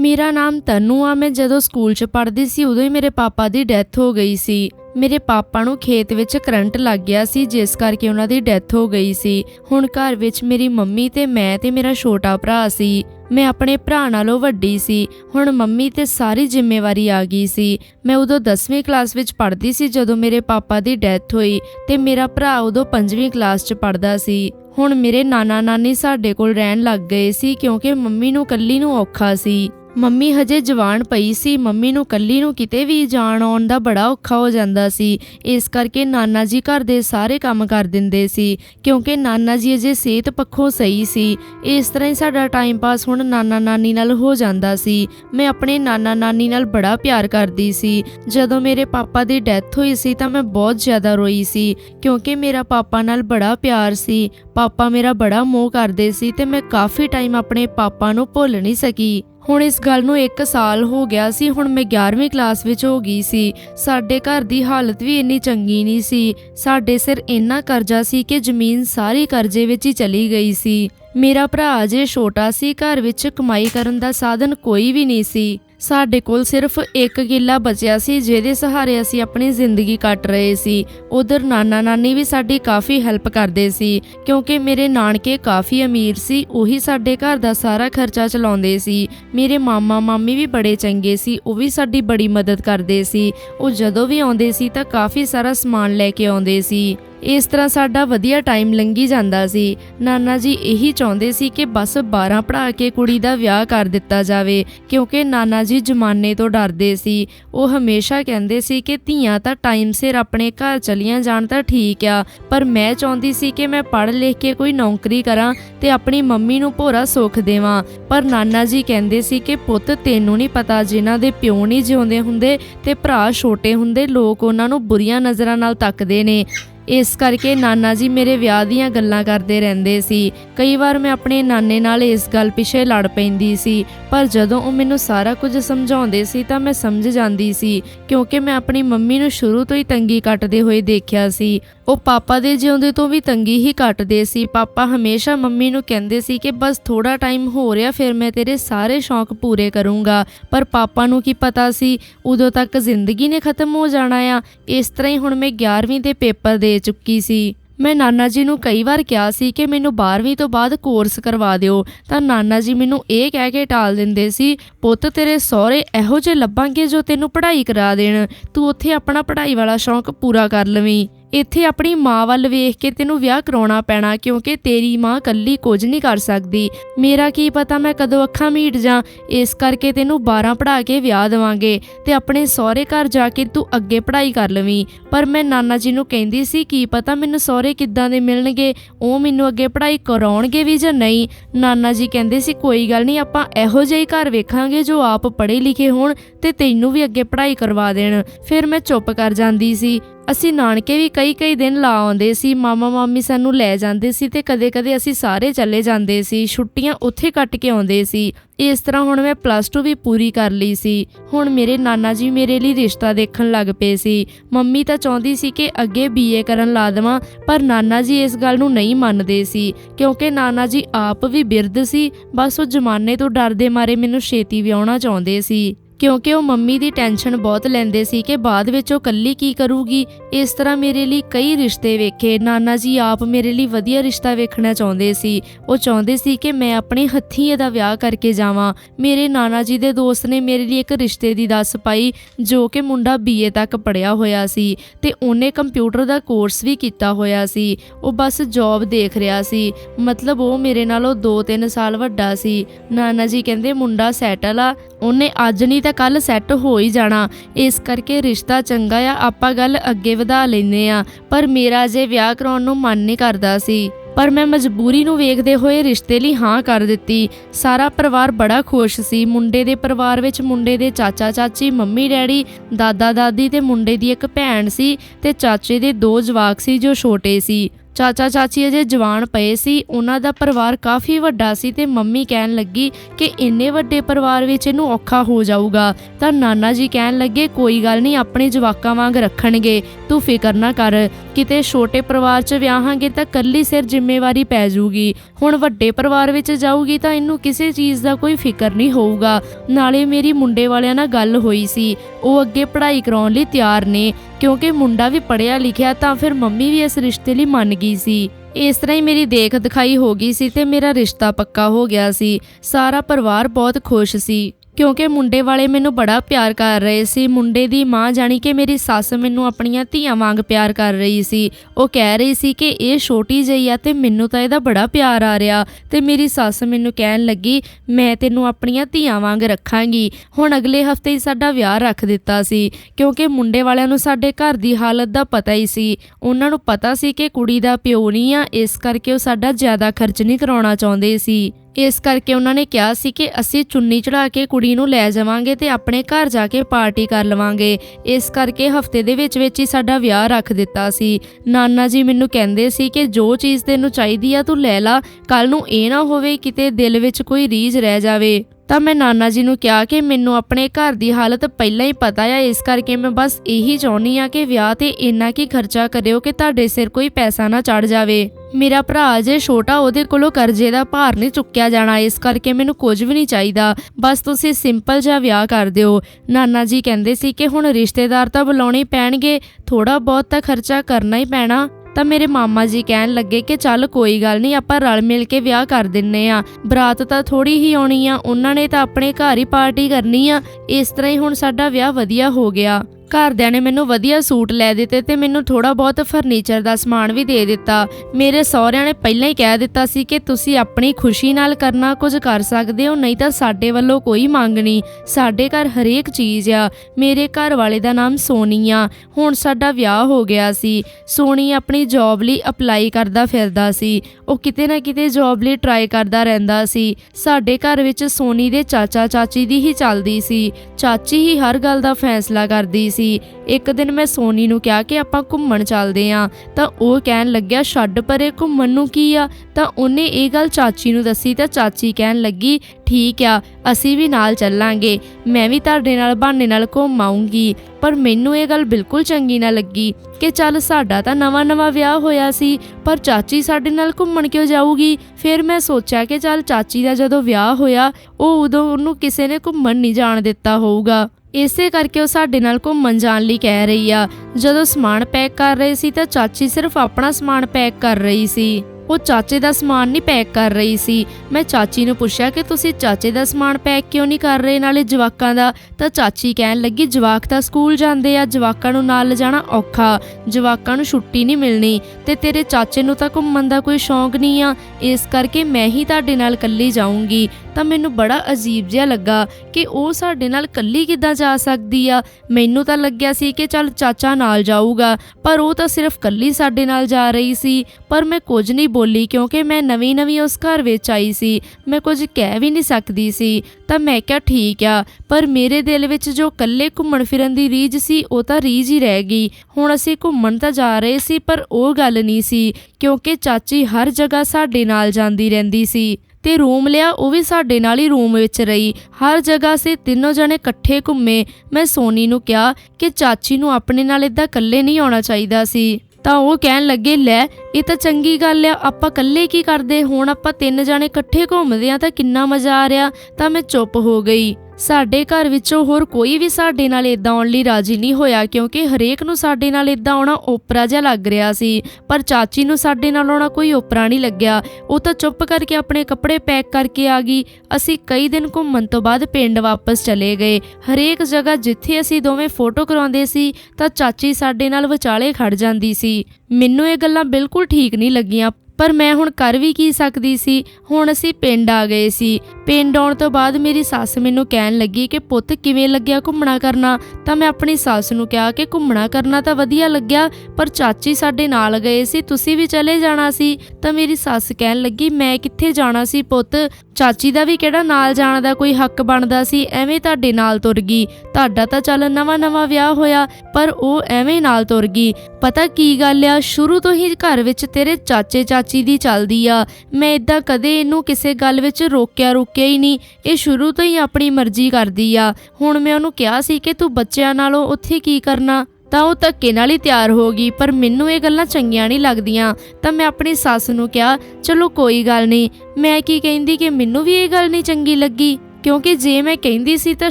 ਮੇਰਾ ਨਾਮ ਤਨੂ ਆ। ਮੈਂ ਜਦੋਂ ਸਕੂਲ 'ਚ ਪੜ੍ਹਦੀ ਸੀ, ਉਦੋਂ ਹੀ ਮੇਰੇ ਪਾਪਾ ਦੀ ਡੈਥ ਹੋ ਗਈ ਸੀ। ਮੇਰੇ ਪਾਪਾ ਨੂੰ ਖੇਤ ਵਿੱਚ ਕਰੰਟ ਲੱਗ ਗਿਆ ਸੀ, ਜਿਸ ਕਰਕੇ ਉਹਨਾਂ ਦੀ ਡੈਥ ਹੋ ਗਈ ਸੀ। ਹੁਣ ਘਰ ਵਿੱਚ ਮੇਰੀ ਮੰਮੀ ਤੇ ਮੈਂ ਤੇ ਮੇਰਾ ਛੋਟਾ ਭਰਾ ਸੀ। ਮੈਂ ਆਪਣੇ ਭਰਾ ਨਾਲੋਂ ਵੱਡੀ ਸੀ। ਹੁਣ ਮੰਮੀ ਤੇ ਸਾਰੀ ਜ਼ਿੰਮੇਵਾਰੀ ਆ ਗਈ ਸੀ। ਮੈਂ ਉਦੋਂ 10ਵੀਂ ਕਲਾਸ ਵਿੱਚ ਪੜ੍ਹਦੀ ਸੀ, ਜਦੋਂ ਮੇਰੇ ਪਾਪਾ ਦੀ ਡੈਥ ਹੋਈ ਤੇ ਮੇਰਾ ਭਰਾ ਉਦੋਂ 5ਵੀਂ ਕਲਾਸ 'ਚ ਪੜ੍ਹਦਾ ਸੀ। ਹੁਣ ਮੇਰੇ ਨਾਨਾ ਨਾਨੀ ਸਾਡੇ ਕੋਲ ਰਹਿਣ ਲੱਗ ਗਏ ਸੀ, ਕਿਉਂਕਿ ਮੰਮੀ ਨੂੰ ਇਕੱਲੀ ਨੂੰ ਔਖਾ ਸੀ। ਮੰਮੀ ਹਜੇ ਜਵਾਨ ਪਈ ਸੀ, ਮੰਮੀ ਨੂੰ ਕੱਲੀ ਨੂੰ ਕਿਤੇ ਵੀ ਜਾਣ ਆਉਣ ਦਾ ਬੜਾ ਔਖਾ ਹੋ ਜਾਂਦਾ ਸੀ। ਇਸ ਕਰਕੇ ਨਾਨਾ ਜੀ ਘਰ ਦੇ ਸਾਰੇ ਕੰਮ ਕਰ ਦਿੰਦੇ ਸੀ, ਕਿਉਂਕਿ ਨਾਨਾ ਜੀ ਅਜੇ ਸਿਹਤ ਪੱਖੋਂ ਸਹੀ ਸੀ। ਇਸ ਤਰ੍ਹਾਂ ਹੀ ਸਾਡਾ ਟਾਈਮ ਪਾਸ ਹੁਣ ਨਾਨਾ ਨਾਨੀ ਨਾਲ ਹੋ ਜਾਂਦਾ ਸੀ। ਮੈਂ ਆਪਣੇ ਨਾਨਾ ਨਾਨੀ ਨਾਲ ਬੜਾ ਪਿਆਰ ਕਰਦੀ ਸੀ। ਜਦੋਂ ਮੇਰੇ ਪਾਪਾ ਦੀ ਡੈਥ ਹੋਈ ਸੀ ਤਾਂ ਮੈਂ ਬਹੁਤ ਜ਼ਿਆਦਾ ਰੋਈ ਸੀ, ਕਿਉਂਕਿ ਮੇਰਾ ਪਾਪਾ ਨਾਲ ਬੜਾ ਪਿਆਰ ਸੀ। ਪਾਪਾ ਮੇਰਾ ਬੜਾ ਮੋਹ ਕਰਦੇ ਸੀ ਤੇ ਮੈਂ ਕਾਫੀ ਟਾਈਮ ਆਪਣੇ ਪਾਪਾ ਨੂੰ ਭੁੱਲ ਨਹੀਂ ਸਕੀ। ਹੁਣ ਇਸ ਗੱਲ ਨੂੰ 1 ਸਾਲ ਹੋ ਗਿਆ ਸੀ, ਹੁਣ ਮੈਂ 11ਵੀਂ ਕਲਾਸ ਵਿੱਚ ਹੋ ਗਈ ਸੀ। ਸਾਡੇ ਘਰ ਦੀ ਹਾਲਤ ਵੀ ਇੰਨੀ ਚੰਗੀ ਨਹੀਂ ਸੀ। ਸਾਡੇ ਸਿਰ ਇੰਨਾ ਕਰਜ਼ਾ ਸੀ ਕਿ ਜ਼ਮੀਨ ਸਾਰੀ ਕਰਜ਼ੇ ਵਿੱਚ ਹੀ ਚਲੀ ਗਈ ਸੀ। ਮੇਰਾ ਭਰਾ ਅਜੇ ਛੋਟਾ ਸੀ, ਘਰ ਵਿੱਚ ਕਮਾਈ ਕਰਨ ਦਾ ਸਾਧਨ ਕੋਈ ਵੀ ਨਹੀਂ ਸੀ। ਸਾਡੇ ਕੋਲ ਸਿਰਫ ਇੱਕ ਕਿੱਲਾ ਬਚਿਆ ਸੀ, ਜਿਹਦੇ ਸਹਾਰੇ ਅਸੀਂ ਆਪਣੀ ਜ਼ਿੰਦਗੀ ਕੱਟ ਰਹੇ ਸੀ। ਉਧਰ ਨਾਨਾ ਨਾਨੀ ਵੀ ਸਾਡੀ ਕਾਫੀ ਹੈਲਪ ਕਰਦੇ ਸੀ, ਕਿਉਂਕਿ ਮੇਰੇ ਨਾਨਕੇ ਕਾਫੀ ਅਮੀਰ ਸੀ, ਉਹੀ ਸਾਡੇ ਘਰ ਦਾ ਸਾਰਾ ਖਰਚਾ ਚਲਾਉਂਦੇ ਸੀ। ਮੇਰੇ ਮਾਮਾ ਮਾਮੀ ਵੀ ਬੜੇ ਚੰਗੇ ਸੀ, ਉਹ ਵੀ ਸਾਡੀ ਬੜੀ ਮਦਦ ਕਰਦੇ ਸੀ। ਉਹ ਜਦੋਂ ਵੀ ਆਉਂਦੇ ਸੀ ਤਾਂ ਕਾਫੀ ਸਾਰਾ ਸਮਾਨ ਲੈ ਕੇ ਆਉਂਦੇ ਸੀ। ਇਸ ਤਰ੍ਹਾਂ ਸਾਡਾ ਵਧੀਆ ਟਾਈਮ ਲੰਘੀ ਜਾਂਦਾ ਸੀ। ਨਾਨਾ ਜੀ ਇਹੀ ਚਾਹੁੰਦੇ ਸੀ ਕਿ ਬਸ 12 ਪੜਾ ਕੇ ਕੁੜੀ ਦਾ ਵਿਆਹ ਕਰ ਦਿੱਤਾ ਜਾਵੇ, ਕਿਉਂਕਿ ਨਾਨਾ ਜੀ ਜ਼ਮਾਨੇ ਤੋਂ ਡਰਦੇ ਸੀ। ਉਹ ਹਮੇਸ਼ਾ ਕਹਿੰਦੇ ਸੀ ਕਿ ਧੀਆਂ ਤਾਂ ਟਾਈਮ ਸਿਰ ਆਪਣੇ ਘਰ ਚਲੀਆਂ ਜਾਣ ਤਾਂ ਠੀਕ ਆ, ਪਰ ਮੈਂ ਚਾਹੁੰਦੀ ਸੀ ਕਿ ਮੈਂ ਪੜ੍ਹ ਲਿਖ ਕੇ ਕੋਈ ਨੌਕਰੀ ਕਰਾਂ ਤੇ ਆਪਣੀ ਮੰਮੀ ਨੂੰ ਭੋਰਾ ਸੁੱਖ ਦੇਵਾਂ। ਪਰ ਨਾਨਾ ਜੀ ਕਹਿੰਦੇ ਸੀ ਕਿ ਪੁੱਤ ਤੈਨੂੰ ਨਹੀਂ ਪਤਾ ਜਿਨ੍ਹਾਂ ਦੇ ਪਿਓ ਨਹੀਂ ਜਿਉਂਦੇ ਹੁੰਦੇ ਤੇ ਭਰਾ ਛੋਟੇ ਹੁੰਦੇ ਲੋਕ ਉਹਨਾਂ ਨੂੰ ਬੁਰੀਆਂ ਨਜ਼ਰਾਂ ਨਾਲ ਤੱਕਦੇ ਨੇ। ਇਸ ਕਰਕੇ ਨਾਨਾ ਜੀ ਮੇਰੇ ਵਿਆਹ ਦੀਆਂ ਗੱਲਾਂ ਕਰਦੇ ਰਹਿੰਦੇ ਸੀ। ਕਈ ਵਾਰ ਮੈਂ ਆਪਣੇ ਨਾਨੇ ਨਾਲ ਇਸ ਗੱਲ ਪਿੱਛੇ ਲੜ ਪੈਂਦੀ ਸੀ, ਪਰ ਜਦੋਂ ਉਹ ਮੈਨੂੰ ਸਾਰਾ ਕੁਝ ਸਮਝਾਉਂਦੇ ਸੀ ਤਾਂ ਮੈਂ ਸਮਝ ਜਾਂਦੀ ਸੀ, ਕਿਉਂਕਿ ਮੈਂ ਆਪਣੀ ਮੰਮੀ ਨੂੰ ਸ਼ੁਰੂ ਤੋਂ ਹੀ ਤੰਗੀ ਕੱਟਦੇ ਹੋਏ ਦੇਖਿਆ ਸੀ। ਉਹ ਪਾਪਾ ਦੇ ਜਿਉਂਦੇ ਤੋਂ ਵੀ ਤੰਗੀ ਹੀ ਕੱਟਦੇ ਸੀ। ਪਾਪਾ ਹਮੇਸ਼ਾ ਮੰਮੀ ਨੂੰ ਕਹਿੰਦੇ ਸੀ ਕਿ ਬਸ ਥੋੜਾ ਟਾਈਮ ਹੋ ਰਿਹਾ, ਫਿਰ ਮੈਂ ਤੇਰੇ ਸਾਰੇ ਸ਼ੌਂਕ ਪੂਰੇ ਕਰੂੰਗਾ। ਪਰ ਪਾਪਾ ਨੂੰ ਕੀ ਪਤਾ ਸੀ, ਉਦੋਂ ਤੱਕ ਜ਼ਿੰਦਗੀ ਨੇ ਖਤਮ ਹੋ ਜਾਣਾ ਆ। ਇਸ ਤਰ੍ਹਾਂ ਹੀ ਹੁਣ ਮੈਂ 11ਵੀਂ ਦੇ ਪੇਪਰ ਦੇ ਚੁੱਕੀ ਸੀ। ਮੈਂ ਨਾਨਾ ਜੀ ਨੂੰ ਕਈ ਵਾਰ ਕਿਹਾ ਸੀ ਕਿ ਮੈਨੂੰ 12ਵੀਂ ਤੋਂ ਬਾਅਦ ਕੋਰਸ ਕਰਵਾ ਦਿਓ। ਤਾਂ ਨਾਨਾ ਜੀ ਮੈਨੂੰ ਇਹ ਕਹਿ ਕੇ ਟਾਲ ਦਿੰਦੇ ਸੀ, ਪੁੱਤ, ਤੇਰੇ ਸਹੁਰੇ ਇਹੋ ਜਿਹੇ ਲੱਭਾਂਗੇ ਜੋ ਤੈਨੂੰ ਪੜ੍ਹਾਈ ਕਰਾ ਦੇਣ। ਤੂੰ ਉੱਥੇ ਆਪਣਾ ਪੜ੍ਹਾਈ ਵਾਲਾ ਸ਼ੌਂਕ ਪੂਰਾ ਕਰ ਲਵੀਂ। ਇੱਥੇ ਆਪਣੀ ਮਾਂ ਵੱਲ ਵੇਖ ਕੇ ਤੈਨੂੰ ਵਿਆਹ ਕਰਾਉਣਾ ਪੈਣਾ ਕਿਉਂਕਿ ਤੇਰੀ ਮਾਂ ਕੱਲੀ ਕੁਝ ਨਹੀਂ ਕਰ ਸਕਦੀ। ਮੇਰਾ ਕੀ ਪਤਾ ਮੈਂ ਕਦੋਂ ਅੱਖਾਂ ਮੀਟ ਜਾਂ, ਇਸ ਕਰਕੇ ਤੈਨੂੰ 12 ਪੜਾ ਕੇ ਵਿਆਹ ਦੇਵਾਂਗੇ ਤੇ ਆਪਣੇ ਸਹੁਰੇ ਘਰ ਜਾ ਕੇ ਤੂੰ ਅੱਗੇ ਪੜ੍ਹਾਈ ਕਰ ਲਵੀਂ। ਪਰ ਮੈਂ ਨਾਨਾ ਜੀ ਨੂੰ ਕਹਿੰਦੀ ਸੀ, ਕੀ ਪਤਾ ਮੈਨੂੰ ਸਹੁਰੇ ਕਿੱਦਾਂ ਦੇ ਮਿਲਣਗੇ? ਉਹ ਮੈਨੂੰ ਅੱਗੇ ਪੜ੍ਹਾਈ ਕਰਾਉਣਗੇ ਵੀ ਜਾਂ ਨਹੀਂ? ਨਾਨਾ ਜੀ ਕਹਿੰਦੇ ਸੀ, ਕੋਈ ਗੱਲ ਨਹੀਂ, ਆਪਾਂ ਇਹੋ ਜਿਹੇ ਘਰ ਵੇਖਾਂਗੇ ਜੋ ਆਪ ਪੜ੍ਹੇ ਲਿਖੇ ਹੋਣ ਤੇ ਤੈਨੂੰ ਵੀ ਅੱਗੇ ਪੜ੍ਹਾਈ ਕਰਵਾ ਦੇਣ। ਫਿਰ ਮੈਂ ਚੁੱਪ ਕਰ ਜਾਂਦੀ ਸੀ। ਅਸੀਂ ਨਾਨਕੇ ਵੀ ਕਈ ਕਈ ਦਿਨ ਲਾ ਆਉਂਦੇ ਸੀ, ਮਾਮਾ ਮਾਮੀ ਸਾਨੂੰ ਲੈ ਜਾਂਦੇ ਸੀ ਤੇ ਕਦੇ-ਕਦੇ ਅਸੀਂ ਸਾਰੇ ਚੱਲੇ ਜਾਂਦੇ ਸੀ, ਛੁੱਟੀਆਂ ਉੱਥੇ ਕੱਟ ਕੇ ਆਉਂਦੇ ਸੀ। ਇਸ ਤਰ੍ਹਾਂ ਹੁਣ ਮੈਂ ਪਲੱਸ 2 ਵੀ ਪੂਰੀ ਕਰ ਲਈ ਸੀ। ਹੁਣ ਮੇਰੇ ਨਾਨਾ ਜੀ ਮੇਰੇ ਲਈ ਰਿਸ਼ਤਾ ਦੇਖਣ ਲੱਗ ਪਏ ਸੀ। ਮੰਮੀ ਤਾਂ ਚਾਹੁੰਦੀ ਸੀ ਕਿ ਅੱਗੇ ਬੀਏ ਕਰਨ ਲਾ ਦੇਵਾਂ, ਪਰ ਨਾਨਾ ਜੀ ਇਸ ਗੱਲ ਨੂੰ ਨਹੀਂ ਮੰਨਦੇ ਸੀ, ਕਿਉਂਕਿ ਨਾਨਾ ਜੀ ਆਪ ਵੀ ਬਿਰਧ ਸੀ, ਬਸ ਉਹ ਜ਼ਮਾਨੇ ਤੋਂ ਡਰਦੇ ਮਾਰੇ ਮੈਨੂੰ ਛੇਤੀ ਵਿਆਹਣਾ ਚਾਹੁੰਦੇ ਸੀ। ਕਿਉਂਕਿ ਉਹ ਮੰਮੀ ਦੀ ਟੈਨਸ਼ਨ ਬਹੁਤ ਲੈਂਦੇ ਸੀ ਕਿ ਬਾਅਦ ਵਿੱਚ ਉਹ ਕੱਲੀ ਕੀ ਕਰੂਗੀ। ਇਸ ਤਰ੍ਹਾਂ ਮੇਰੇ ਲਈ ਕਈ ਰਿਸ਼ਤੇ ਵੇਖੇ। ਨਾਨਾ ਜੀ ਆਪ ਮੇਰੇ ਲਈ ਵਧੀਆ ਰਿਸ਼ਤਾ ਵੇਖਣਾ ਚਾਹੁੰਦੇ ਸੀ। ਉਹ ਚਾਹੁੰਦੇ ਸੀ ਕਿ ਮੈਂ ਆਪਣੇ ਹੱਥੀਂ ਇਹਦਾ ਵਿਆਹ ਕਰਕੇ ਜਾਵਾਂ। ਮੇਰੇ ਨਾਨਾ ਜੀ ਦੇ ਦੋਸਤ ਨੇ ਮੇਰੇ ਲਈ ਇੱਕ ਰਿਸ਼ਤੇ ਦੀ ਦੱਸ ਪਾਈ, ਜੋ ਕਿ ਮੁੰਡਾ ਬੀਏ ਤੱਕ ਪੜਿਆ ਹੋਇਆ ਸੀ ਤੇ ਉਹਨੇ ਕੰਪਿਊਟਰ ਦਾ ਕੋਰਸ ਵੀ ਕੀਤਾ ਹੋਇਆ ਸੀ। ਉਹ ਬਸ ਜੌਬ ਦੇਖ ਰਿਹਾ ਸੀ। ਮਤਲਬ ਉਹ ਮੇਰੇ ਨਾਲੋਂ 2-3 ਸਾਲ ਵੱਡਾ ਸੀ। ਨਾਨਾ ਜੀ ਕਹਿੰਦੇ, ਮੁੰਡਾ ਸੈਟਲ ਆ। ਉਹਨੇ ਅੱਜ ਨਹੀਂ ਤਾਂ ਕੱਲ ਸੈੱਟ ਹੋ ਹੀ ਜਾਣਾ। ਇਸ ਕਰਕੇ ਰਿਸ਼ਤਾ ਚੰਗਾ ਆ, ਆਪਾਂ ਗੱਲ ਅੱਗੇ ਵਧਾ ਲੈਨੇ ਆ। ਪਰ ਮੇਰਾ ਜੇ ਵਿਆਹ ਕਰਾਉਣ ਨੂੰ ਮਨ ਨਹੀਂ ਕਰਦਾ ਸੀ। ਪਰ ਮੈਂ ਮਜਬੂਰੀ ਨੂੰ ਵੇਖਦੇ ਹੋਏ ਰਿਸ਼ਤੇ ਲਈ ਹਾਂ ਕਰ ਦਿੱਤੀ। ਸਾਰਾ ਪਰਿਵਾਰ ਬੜਾ ਖੁਸ਼ ਸੀ। ਮੁੰਡੇ ਦੇ ਪਰਿਵਾਰ ਵਿੱਚ ਮੁੰਡੇ ਦੇ ਚਾਚਾ, ਚਾਚੀ, ਮੰਮੀ, ਡੈਡੀ, ਦਾਦਾ, ਦਾਦੀ ਤੇ ਮੁੰਡੇ ਦੀ ਇੱਕ ਭੈਣ ਸੀ ਤੇ ਚਾਚੇ ਦੇ ਦੋ ਜਵਾਕ ਸੀ ਜੋ ਛੋਟੇ ਸੀ। ਚਾਚਾ ਚਾਚੀ ਅਜੇ ਜਵਾਨ ਪਏ ਸੀ। ਉਹਨਾਂ ਦਾ ਪਰਿਵਾਰ ਕਾਫੀ ਵੱਡਾ ਸੀ ਤੇ ਮੰਮੀ ਕਹਿਣ ਲੱਗੀ ਕਿ ਇੰਨੇ ਵੱਡੇ ਪਰਿਵਾਰ ਵਿੱਚ ਇਹਨੂੰ ਔਖਾ ਹੋ ਜਾਊਗਾ। ਤਾਂ ਨਾਨਾ ਜੀ ਕਹਿਣ ਲੱਗੇ, ਕੋਈ ਗੱਲ ਨਹੀਂ, ਆਪਣੇ ਜਵਾਕਾਂ ਵਾਂਗ ਰੱਖਣਗੇ। ਤੂੰ ਫਿਕਰ ਨਾ ਕਰ, ਕਿਤੇ ਛੋਟੇ ਪਰਿਵਾਰ 'ਚ ਵਿਆਹਾਂਗੇ ਤਾਂ ਕੱਲੀ ਸਿਰ ਜ਼ਿੰਮੇਵਾਰੀ ਪੈ ਜਾਊਗੀ। ਹੁਣ ਵੱਡੇ ਪਰਿਵਾਰ ਵਿੱਚ ਜਾਊਗੀ ਤਾਂ ਇਹਨੂੰ ਕਿਸੇ ਚੀਜ਼ ਦਾ ਕੋਈ ਫਿਕਰ ਨਹੀਂ ਹੋਊਗਾ। ਨਾਲੇ ਮੇਰੀ ਮੁੰਡੇ ਵਾਲਿਆਂ ਨਾਲ ਗੱਲ ਹੋਈ ਸੀ। ਉਹ ਅੱਗੇ ਪੜ੍ਹਾਈ ਕਰਾਉਣ ਲਈ ਤਿਆਰ ਨੇ। ਕਿਉਂਕਿ ਮੁੰਡਾ ਵੀ ਪੜ੍ਹਿਆ ਲਿਖਿਆ ਤਾਂ ਫਿਰ ਮੰਮੀ ਵੀ ਇਸ ਰਿਸ਼ਤੇ ਲਈ ਮੰਨ ਗਈ ਸੀ। ਇਸ ਤਰ੍ਹਾਂ ਹੀ ਮੇਰੀ ਦੇਖ ਦਿਖਾਈ ਹੋ ਗਈ ਸੀ ਤੇ ਮੇਰਾ ਰਿਸ਼ਤਾ ਪੱਕਾ ਹੋ ਗਿਆ ਸੀ। ਸਾਰਾ ਪਰਿਵਾਰ ਬਹੁਤ ਖੁਸ਼ ਸੀ। ਕਿਉਂਕਿ ਮੁੰਡੇ ਵਾਲੇ ਮੈਨੂੰ ਬੜਾ ਪਿਆਰ ਕਰ ਰਹੇ ਸੀ। ਮੁੰਡੇ ਦੀ ਮਾਂ ਜਾਣੀ ਕਿ ਮੇਰੀ ਸੱਸ ਮੈਨੂੰ ਆਪਣੀਆਂ ਧੀਆਂ ਵਾਂਗ ਪਿਆਰ ਕਰ ਰਹੀ ਸੀ। ਉਹ ਕਹਿ ਰਹੀ ਸੀ ਕਿ ਇਹ ਛੋਟੀ ਜਿਹੀ ਆ ਤੇ ਮੈਨੂੰ ਤਾਂ ਇਹਦਾ ਬੜਾ ਪਿਆਰ ਆ ਰਿਹਾ। ਤੇ ਮੇਰੀ ਸੱਸ ਮੈਨੂੰ ਕਹਿਣ ਲੱਗੀ, ਮੈਂ ਤੈਨੂੰ ਆਪਣੀਆਂ ਧੀਆਂ ਵਾਂਗ ਰੱਖਾਂਗੀ। ਹੁਣ ਅਗਲੇ ਹਫ਼ਤੇ ਹੀ ਸਾਡਾ ਵਿਆਹ ਰੱਖ ਦਿੱਤਾ ਸੀ। ਕਿਉਂਕਿ ਮੁੰਡੇ ਵਾਲਿਆਂ ਨੂੰ ਸਾਡੇ ਘਰ ਦੀ ਹਾਲਤ ਦਾ ਪਤਾ ਹੀ ਸੀ। ਉਹਨਾਂ ਨੂੰ ਪਤਾ ਸੀ ਕਿ ਕੁੜੀ ਦਾ ਪਿਓ ਨਹੀਂ ਆ, ਇਸ ਕਰਕੇ ਉਹ ਸਾਡਾ ਜ਼ਿਆਦਾ ਖਰਚ ਨਹੀਂ ਕਰਾਉਣਾ ਚਾਹੁੰਦੇ ਸੀ। ਇਸ ਕਰਕੇ ਉਹਨਾਂ ਨੇ ਕਿਹਾ ਸੀ ਕਿ ਅਸੀਂ ਚੁੰਨੀ ਚੜਾ ਕੇ ਕੁੜੀ ਨੂੰ ਲੈ ਜਾਵਾਂਗੇ ਤੇ ਆਪਣੇ ਘਰ ਜਾ ਕੇ ਪਾਰਟੀ ਕਰ ਲਵਾਂਗੇ। ਇਸ ਕਰਕੇ ਹਫ਼ਤੇ ਦੇ ਵਿੱਚ ਵਿੱਚ ਹੀ ਸਾਡਾ ਵਿਆਹ ਰੱਖ ਦਿੱਤਾ ਸੀ। ਨਾਨਾ ਜੀ ਮੈਨੂੰ ਕਹਿੰਦੇ ਸੀ ਕਿ ਜੋ ਚੀਜ਼ ਤੈਨੂੰ ਚਾਹੀਦੀ ਆ ਤੂੰ ਲੈ ਲਾ ਕੱਲ ਨੂੰ ਇਹ ਨਾ ਹੋਵੇ ਕਿਤੇ ਦਿਲ ਵਿੱਚ ਕੋਈ ਰੀਝ ਰਹਿ ਜਾਵੇ। ਤਾਂ ਮੈਂ ਨਾਨਾ ਜੀ ਨੂੰ ਕਿਹਾ ਕਿ ਮੈਨੂੰ ਆਪਣੇ ਘਰ ਦੀ ਹਾਲਤ ਪਹਿਲਾਂ ਹੀ ਪਤਾ ਆ, ਇਸ ਕਰਕੇ ਮੈਂ ਬਸ ਇਹੀ ਚਾਹੁੰਦੀ ਆ ਕਿ ਵਿਆਹ ਤੇ ਇੰਨਾ ਕੀ ਖਰਚਾ ਕਰਿਓ ਕਿ ਤੁਹਾਡੇ ਸਿਰ ਕੋਈ ਪੈਸਾ ਨਾ ਚੜ ਜਾਵੇ। ਮੇਰਾ ਭਰਾ ਜੇ ਛੋਟਾ, ਉਹਦੇ ਕੋਲੋਂ ਕਰਜ਼ੇ ਦਾ ਭਾਰ ਨਹੀਂ ਚੁੱਕਿਆ ਜਾਣਾ, ਇਸ ਕਰਕੇ ਮੈਨੂੰ ਕੁਝ ਵੀ ਨਹੀਂ ਚਾਹੀਦਾ। ਬਸ ਤੁਸੀਂ ਸਿੰਪਲ ਜਿਹਾ ਵਿਆਹ ਕਰ ਦਿਓ। ਨਾਨਾ ਜੀ ਕਹਿੰਦੇ ਸੀ ਕਿ ਹੁਣ ਰਿਸ਼ਤੇਦਾਰ ਤਾਂ ਬੁਲਾਉਣੇ ਪੈਣਗੇ ਥੋੜਾ ਬਹੁਤ ਤਾਂ ਖਰਚਾ ਕਰਨਾ ਹੀ ਪੈਣਾ। ਤਾਂ ਮੇਰੇ ਮਾਮਾ ਜੀ ਕਹਿਣ ਲੱਗੇ ਕਿ ਚੱਲ ਕੋਈ ਗੱਲ ਨਹੀਂ, ਆਪਾਂ ਰਲ ਮਿਲ ਕੇ ਵਿਆਹ ਕਰ ਦਿੰਨੇ ਆ। ਬਰਾਤ ਤਾਂ ਥੋੜੀ ਹੀ ਆਉਣੀ ਆ, ਉਹਨਾਂ ਨੇ ਤਾਂ ਆਪਣੇ ਘਰ ਹੀ ਪਾਰਟੀ ਕਰਨੀ ਆ। ਇਸ ਤਰ੍ਹਾਂ ਹੀ ਹੁਣ ਸਾਡਾ ਵਿਆਹ ਵਧੀਆ ਹੋ ਗਿਆ। ਘਰਦਿਆਂ ਨੇ ਮੈਨੂੰ ਵਧੀਆ ਸੂਟ ਲੈ ਦਿੱਤੇ ਤੇ ਮੈਨੂੰ ਥੋੜਾ ਬਹੁਤ ਫਰਨੀਚਰ ਦਾ ਸਮਾਨ ਵੀ ਦੇ ਦਿੱਤਾ। ਮੇਰੇ ਸਹੁਰਿਆਂ ਨੇ ਪਹਿਲਾਂ ਹੀ ਕਹਿ ਦਿੱਤਾ ਸੀ ਕਿ ਤੁਸੀਂ ਆਪਣੀ ਖੁਸ਼ੀ ਨਾਲ ਕਰਨਾ ਕੁਝ ਕਰ ਸਕਦੇ ਹੋ, ਨਹੀਂ ਤਾਂ ਸਾਡੇ ਵੱਲੋਂ ਕੋਈ ਮੰਗ ਨਹੀਂ। ਸਾਡੇ ਘਰ ਹਰੇਕ ਚੀਜ਼ ਆ। ਮੇਰੇ ਘਰ ਵਾਲੇ ਦਾ ਨਾਮ ਸੋਨੀ ਆ। ਹੁਣ ਸਾਡਾ ਵਿਆਹ ਹੋ ਗਿਆ ਸੀ। ਸੋਨੀ ਆਪਣੀ ਜੌਬ ਲਈ ਅਪਲਾਈ ਕਰਦਾ ਫਿਰਦਾ ਸੀ। ਉਹ ਕਿਤੇ ਨਾ ਕਿਤੇ ਜੌਬ ਲਈ ਟਰਾਈ ਕਰਦਾ ਰਹਿੰਦਾ ਸੀ। ਸਾਡੇ ਘਰ ਵਿੱਚ ਸੋਨੀ ਦੇ ਚਾਚਾ ਚਾਚੀ ਦੀ ਹੀ ਚੱਲਦੀ ਸੀ। ਚਾਚੀ ਹੀ ਹਰ ਗੱਲ ਦਾ ਫੈਸਲਾ ਕਰਦੀ ਸੀ। ਇੱਕ ਦਿਨ ਮੈਂ ਸੋਨੀ ਨੂੰ ਕਿਹਾ ਕਿ ਆਪਾਂ ਘੁੰਮਣ ਚੱਲਦੇ ਆਂ। ਤਾਂ ਉਹ ਕਹਿਣ ਲੱਗਿਆ, ਛੱਡ ਪਰੇ, ਘੁੰਮਣ ਨੂੰ ਕੀ ਆ? ਤਾਂ ਉਹਨੇ ਇਹ ਗੱਲ ਚਾਚੀ ਨੂੰ ਦੱਸੀ, ਤਾਂ ਚਾਚੀ ਕਹਿਣ ਲੱਗੀ, ਠੀਕ ਆ, ਅਸੀਂ ਵੀ ਨਾਲ ਚੱਲਾਂਗੇ। ਮੈਂ ਵੀ ਤੁਹਾਡੇ ਨਾਲ, ਬਹਾਨੇ ਨਾਲ ਘੁੰਮ ਆਉਂਗੀ ਪਰ ਮੈਨੂੰ ਇਹ ਗੱਲ ਬਿਲਕੁਲ ਚੰਗੀ ਨਾ ਲੱਗੀ ਕਿ ਚੱਲ ਸਾਡਾ ਤਾਂ ਨਵਾਂ-ਨਵਾਂ ਵਿਆਹ ਹੋਇਆ ਸੀ, ਪਰ ਚਾਚੀ ਸਾਡੇ ਨਾਲ ਘੁੰਮਣ ਕਿਉਂ ਜਾਊਗੀ? ਫਿਰ ਮੈਂ ਸੋਚਿਆ ਕਿ ਚੱਲ ਚਾਚੀ ਦਾ ਜਦੋਂ ਵਿਆਹ ਹੋਇਆ, ਉਹ ਉਦੋਂ ਉਹਨੂੰ ਕਿਸੇ ਨੇ ਘੁੰਮਣ ਨਹੀਂ ਜਾਣ ਦਿੱਤਾ ਹੋਊਗਾ। ਇਸੇ ਕਰਕੇ ਉਹ ਸਾਡੇ ਨਾਲ ਘੁੰਮਣ ਜਾਣ ਲਈ ਕਹਿ ਰਹੀ ਆ। ਜਦੋਂ ਸਮਾਨ ਪੈਕ ਕਰ ਰਹੇ ਸੀ ਤਾਂ ਚਾਚੀ ਸਿਰਫ ਆਪਣਾ ਸਮਾਨ ਪੈਕ ਕਰ ਰਹੀ ਸੀ। ਉਹ ਚਾਚੇ ਦਾ ਸਮਾਨ ਨਹੀਂ ਪੈਕ ਕਰ ਰਹੀ ਸੀ। ਮੈਂ ਚਾਚੀ ਨੂੰ ਪੁੱਛਿਆ ਕਿ ਤੁਸੀਂ ਚਾਚੇ ਦਾ ਸਮਾਨ ਪੈਕ ਕਿਉਂ ਨਹੀਂ ਕਰ ਰਹੇ? ਨਾਲੇ ਜਵਾਕਾਂ ਦਾ ਤਾਂ ਚਾਚੀ ਕਹਿਣ ਲੱਗੀ, ਜਵਾਕ ਤਾਂ ਸਕੂਲ ਜਾਂਦੇ ਆ, ਜਵਾਕਾਂ ਨੂੰ ਨਾਲ ਲਿਜਾਣਾ ਔਖਾ। ਜਵਾਕਾਂ ਨੂੰ ਛੁੱਟੀ ਨਹੀਂ ਮਿਲਣੀ ਤੇ ਤੇਰੇ ਚਾਚੇ ਨੂੰ ਤਾਂ ਘੁੰਮਣ ਦਾ ਕੋਈ ਸ਼ੌਂਕ ਨਹੀਂ ਆ। ਇਸ ਕਰਕੇ ਮੈਂ ਹੀ ਤੁਹਾਡੇ ਨਾਲ ਇਕੱਲੀ ਜਾਊਂਗੀ। ਤਾਂ ਮੈਨੂੰ ਬੜਾ ਅਜੀਬ ਜਿਹਾ ਲੱਗਾ ਕਿ ਉਹ ਸਾਡੇ ਨਾਲ ਇਕੱਲੀ ਕਿੱਦਾਂ ਜਾ ਸਕਦੀ ਆ। ਮੈਨੂੰ ਤਾਂ ਲੱਗਿਆ ਸੀ ਕਿ ਚੱਲ ਚਾਚਾ ਨਾਲ ਜਾਊਗਾ, ਪਰ ਉਹ ਤਾਂ ਸਿਰਫ ਇਕੱਲੀ ਸਾਡੇ ਨਾਲ ਜਾ ਰਹੀ ਸੀ। ਪਰ ਮੈਂ ਕੁਝ ਨਹੀਂ ਬੋਲੀ ਕਿਉਂਕਿ ਮੈਂ ਨਵੀਂ-ਨਵੀਂ ਉਸ ਘਰ ਵਿੱਚ ਆਈ ਸੀ। ਮੈਂ ਕੁਝ ਕਹਿ ਵੀ ਨਹੀਂ ਸਕਦੀ ਸੀ। ਤਾਂ ਮੈਂ ਕਿਹਾ, ਠੀਕ ਆ, ਪਰ ਮੇਰੇ ਦਿਲ ਵਿੱਚ ਜੋ ਇਕੱਲੇ ਘੁੰਮਣ ਫਿਰਨ ਦੀ ਰੀਝ ਸੀ, ਉਹ ਤਾਂ ਰੀਝ ਹੀ ਰਹਿ ਗਈ। ਹੁਣ ਅਸੀਂ ਘੁੰਮਣ ਤਾਂ ਜਾ ਰਹੇ ਸੀ, ਪਰ ਉਹ ਗੱਲ ਨਹੀਂ ਸੀ, ਕਿਉਂਕਿ ਚਾਚੀ ਹਰ ਜਗ੍ਹਾ ਸਾਡੇ ਨਾਲ ਜਾਂਦੀ ਰਹਿੰਦੀ ਸੀ। ਤੇ ਰੂਮ ਲਿਆ, ਉਹ ਵੀ ਸਾਡੇ ਨਾਲ ਹੀ ਰੂਮ ਵਿੱਚ ਰਹੀ। ਹਰ ਜਗ੍ਹਾ ਸੇ ਤਿੰਨੋਂ ਜਣੇ ਇਕੱਠੇ ਘੁੰਮੇ। ਮੈਂ ਸੋਨੀ ਨੂੰ ਕਿਹਾ ਕਿ ਚਾਚੀ ਨੂੰ ਆਪਣੇ ਨਾਲ ਇਦਾਂ ਇਕੱਲੇ ਨਹੀਂ ਆਉਣਾ ਚਾਹੀਦਾ ਸੀ। ਤਾਂ ਉਹ ਕਹਿਣ ਲੱਗੇ, ਲੈ, ਇਹ ਤਾਂ ਚੰਗੀ ਗੱਲ ਆ, ਆਪਾਂ ਇਕੱਲੇ ਕੀ ਕਰਦੇ? ਹੁਣ ਆਪਾਂ ਤਿੰਨ ਜਾਣੇ ਇਕੱਠੇ ਘੁੰਮਦੇ ਆ ਤਾਂ ਕਿੰਨਾ ਮਜ਼ਾ ਆ ਰਿਹਾ, ਤਾਂ ਮੈਂ ਚੁੱਪ ਹੋ ਗਈ। ਸਾਡੇ ਘਰ ਵਿੱਚੋਂ ਹੋਰ ਕੋਈ ਵੀ ਸਾਡੇ ਨਾਲ ਇਦਾਂ ਆਉਣ ਲਈ ਰਾਜੀ ਨਹੀਂ ਹੋਇਆ, ਕਿਉਂਕਿ ਹਰੇਕ ਨੂੰ ਸਾਡੇ ਨਾਲ ਇਦਾਂ ਆਉਣਾ ਓਪਰਾ ਜਿਹਾ ਲੱਗ ਰਿਹਾ ਸੀ, ਪਰ ਚਾਚੀ ਨੂੰ ਸਾਡੇ ਨਾਲ ਆਉਣਾ ਕੋਈ ਓਪਰਾ ਨਹੀਂ ਲੱਗਿਆ। ਉਹ ਤਾਂ ਚੁੱਪ ਕਰਕੇ ਆਪਣੇ ਕੱਪੜੇ ਪੈਕ ਕਰਕੇ ਆ ਗਈ। ਅਸੀਂ ਕਈ ਦਿਨ ਘੁੰਮਣ ਤੋਂ ਬਾਅਦ ਪਿੰਡ ਵਾਪਸ ਚਲੇ ਗਏ। ਹਰੇਕ ਜਗ੍ਹਾ ਜਿੱਥੇ ਅਸੀਂ ਦੋਵੇਂ ਫੋਟੋ ਕਰਾਉਂਦੇ ਸੀ, ਤਾਂ ਚਾਚੀ ਸਾਡੇ ਨਾਲ ਵਿਚਾਲੇ ਖੜ ਜਾਂਦੀ ਸੀ। ਮੈਨੂੰ ਇਹ ਗੱਲਾਂ ਬਿਲਕੁਲ ਠੀਕ ਨਹੀਂ ਲੱਗੀਆਂ ਪਰ ਮੈਂ ਹੁਣ ਕਰ ਵੀ ਕੀ ਸਕਦੀ ਸੀ? ਹੁਣ ਅਸੀਂ ਪਿੰਡ ਆ ਗਏ ਸੀ। ਪਿੰਡ ਆਉਣ ਤੋਂ ਬਾਅਦ ਮੇਰੀ ਸੱਸ ਮੈਨੂੰ ਕਹਿਣ ਲੱਗੀ ਕਿ ਪੁੱਤ ਕਿਵੇਂ ਲੱਗਿਆ ਘੁੰਮਣਾ ਕਰਨਾ? ਤਾਂ ਮੈਂ ਆਪਣੀ ਸੱਸ ਨੂੰ ਕਿਹਾ ਕਿ ਘੁੰਮਣਾ ਕਰਨਾ ਤਾਂ ਵਧੀਆ ਲੱਗਿਆ, ਪਰ ਚਾਚੀ ਸਾਡੇ ਨਾਲ ਗਏ ਸੀ, ਤੁਸੀਂ ਵੀ ਚਲੇ ਜਾਣਾ ਸੀ। ਤਾਂ ਮੇਰੀ ਸੱਸ ਕਹਿਣ ਲੱਗੀ, ਮੈਂ ਕਿੱਥੇ ਜਾਣਾ ਸੀ ਪੁੱਤ? ਚਾਚੀ ਦਾ ਵੀ ਕਿਹੜਾ ਨਾਲ ਜਾਣ ਦਾ ਕੋਈ ਹੱਕ ਬਣਦਾ ਸੀ? ਐਵੇਂ ਤੁਹਾਡੇ ਨਾਲ ਤੁਰ ਗਈ। ਤੁਹਾਡਾ ਤਾਂ ਚੱਲ ਨਵਾਂ ਨਵਾਂ ਵਿਆਹ ਹੋਇਆ, ਪਰ ਉਹ ਐਵੇਂ ਨਾਲ ਤੁਰ ਗਈ। ਪਤਾ ਕੀ ਗੱਲ ਆ, ਸ਼ੁਰੂ ਤੋਂ ਹੀ ਘਰ ਵਿੱਚ ਤੇਰੇ ਚਾਚੇ ਚਾਚੀ ਦੀ ਚੱਲਦੀ ਆ। ਮੈਂ ਇਦਾਂ ਕਦੇ ਇਹਨੂੰ ਕਿਸੇ ਗੱਲ ਵਿੱਚ ਰੋਕਿਆ ਰੋਕਿਆ ਹੀ ਨਹੀਂ। ਇਹ ਸ਼ੁਰੂ ਤੋਂ ਹੀ ਆਪਣੀ ਮਰਜ਼ੀ ਕਰਦੀ ਆ। ਹੁਣ ਮੈਂ ਉਹਨੂੰ ਕਿਹਾ ਸੀ ਕਿ ਤੂੰ ਬੱਚਿਆਂ ਨਾਲੋਂ ਉੱਥੇ ਕੀ ਕਰਨਾ? ਤਾਂ ਉਹ ਧੱਕੇ ਨਾਲ ਹੀ ਤਿਆਰ ਹੋ ਗਈ, ਪਰ ਮੈਨੂੰ ਇਹ ਗੱਲਾਂ ਚੰਗੀਆਂ ਨਹੀਂ ਲੱਗਦੀਆਂ। ਤਾਂ ਮੈਂ ਆਪਣੀ ਸੱਸ ਨੂੰ ਕਿਹਾ, ਚਲੋ ਕੋਈ ਗੱਲ ਨਹੀਂ। ਮੈਂ ਕੀ ਕਹਿੰਦੀ ਕਿ ਮੈਨੂੰ ਵੀ ਇਹ ਗੱਲ ਨਹੀਂ ਚੰਗੀ ਲੱਗੀ? ਕਿਉਂਕਿ ਜੇ ਮੈਂ ਕਹਿੰਦੀ ਸੀ ਤਾਂ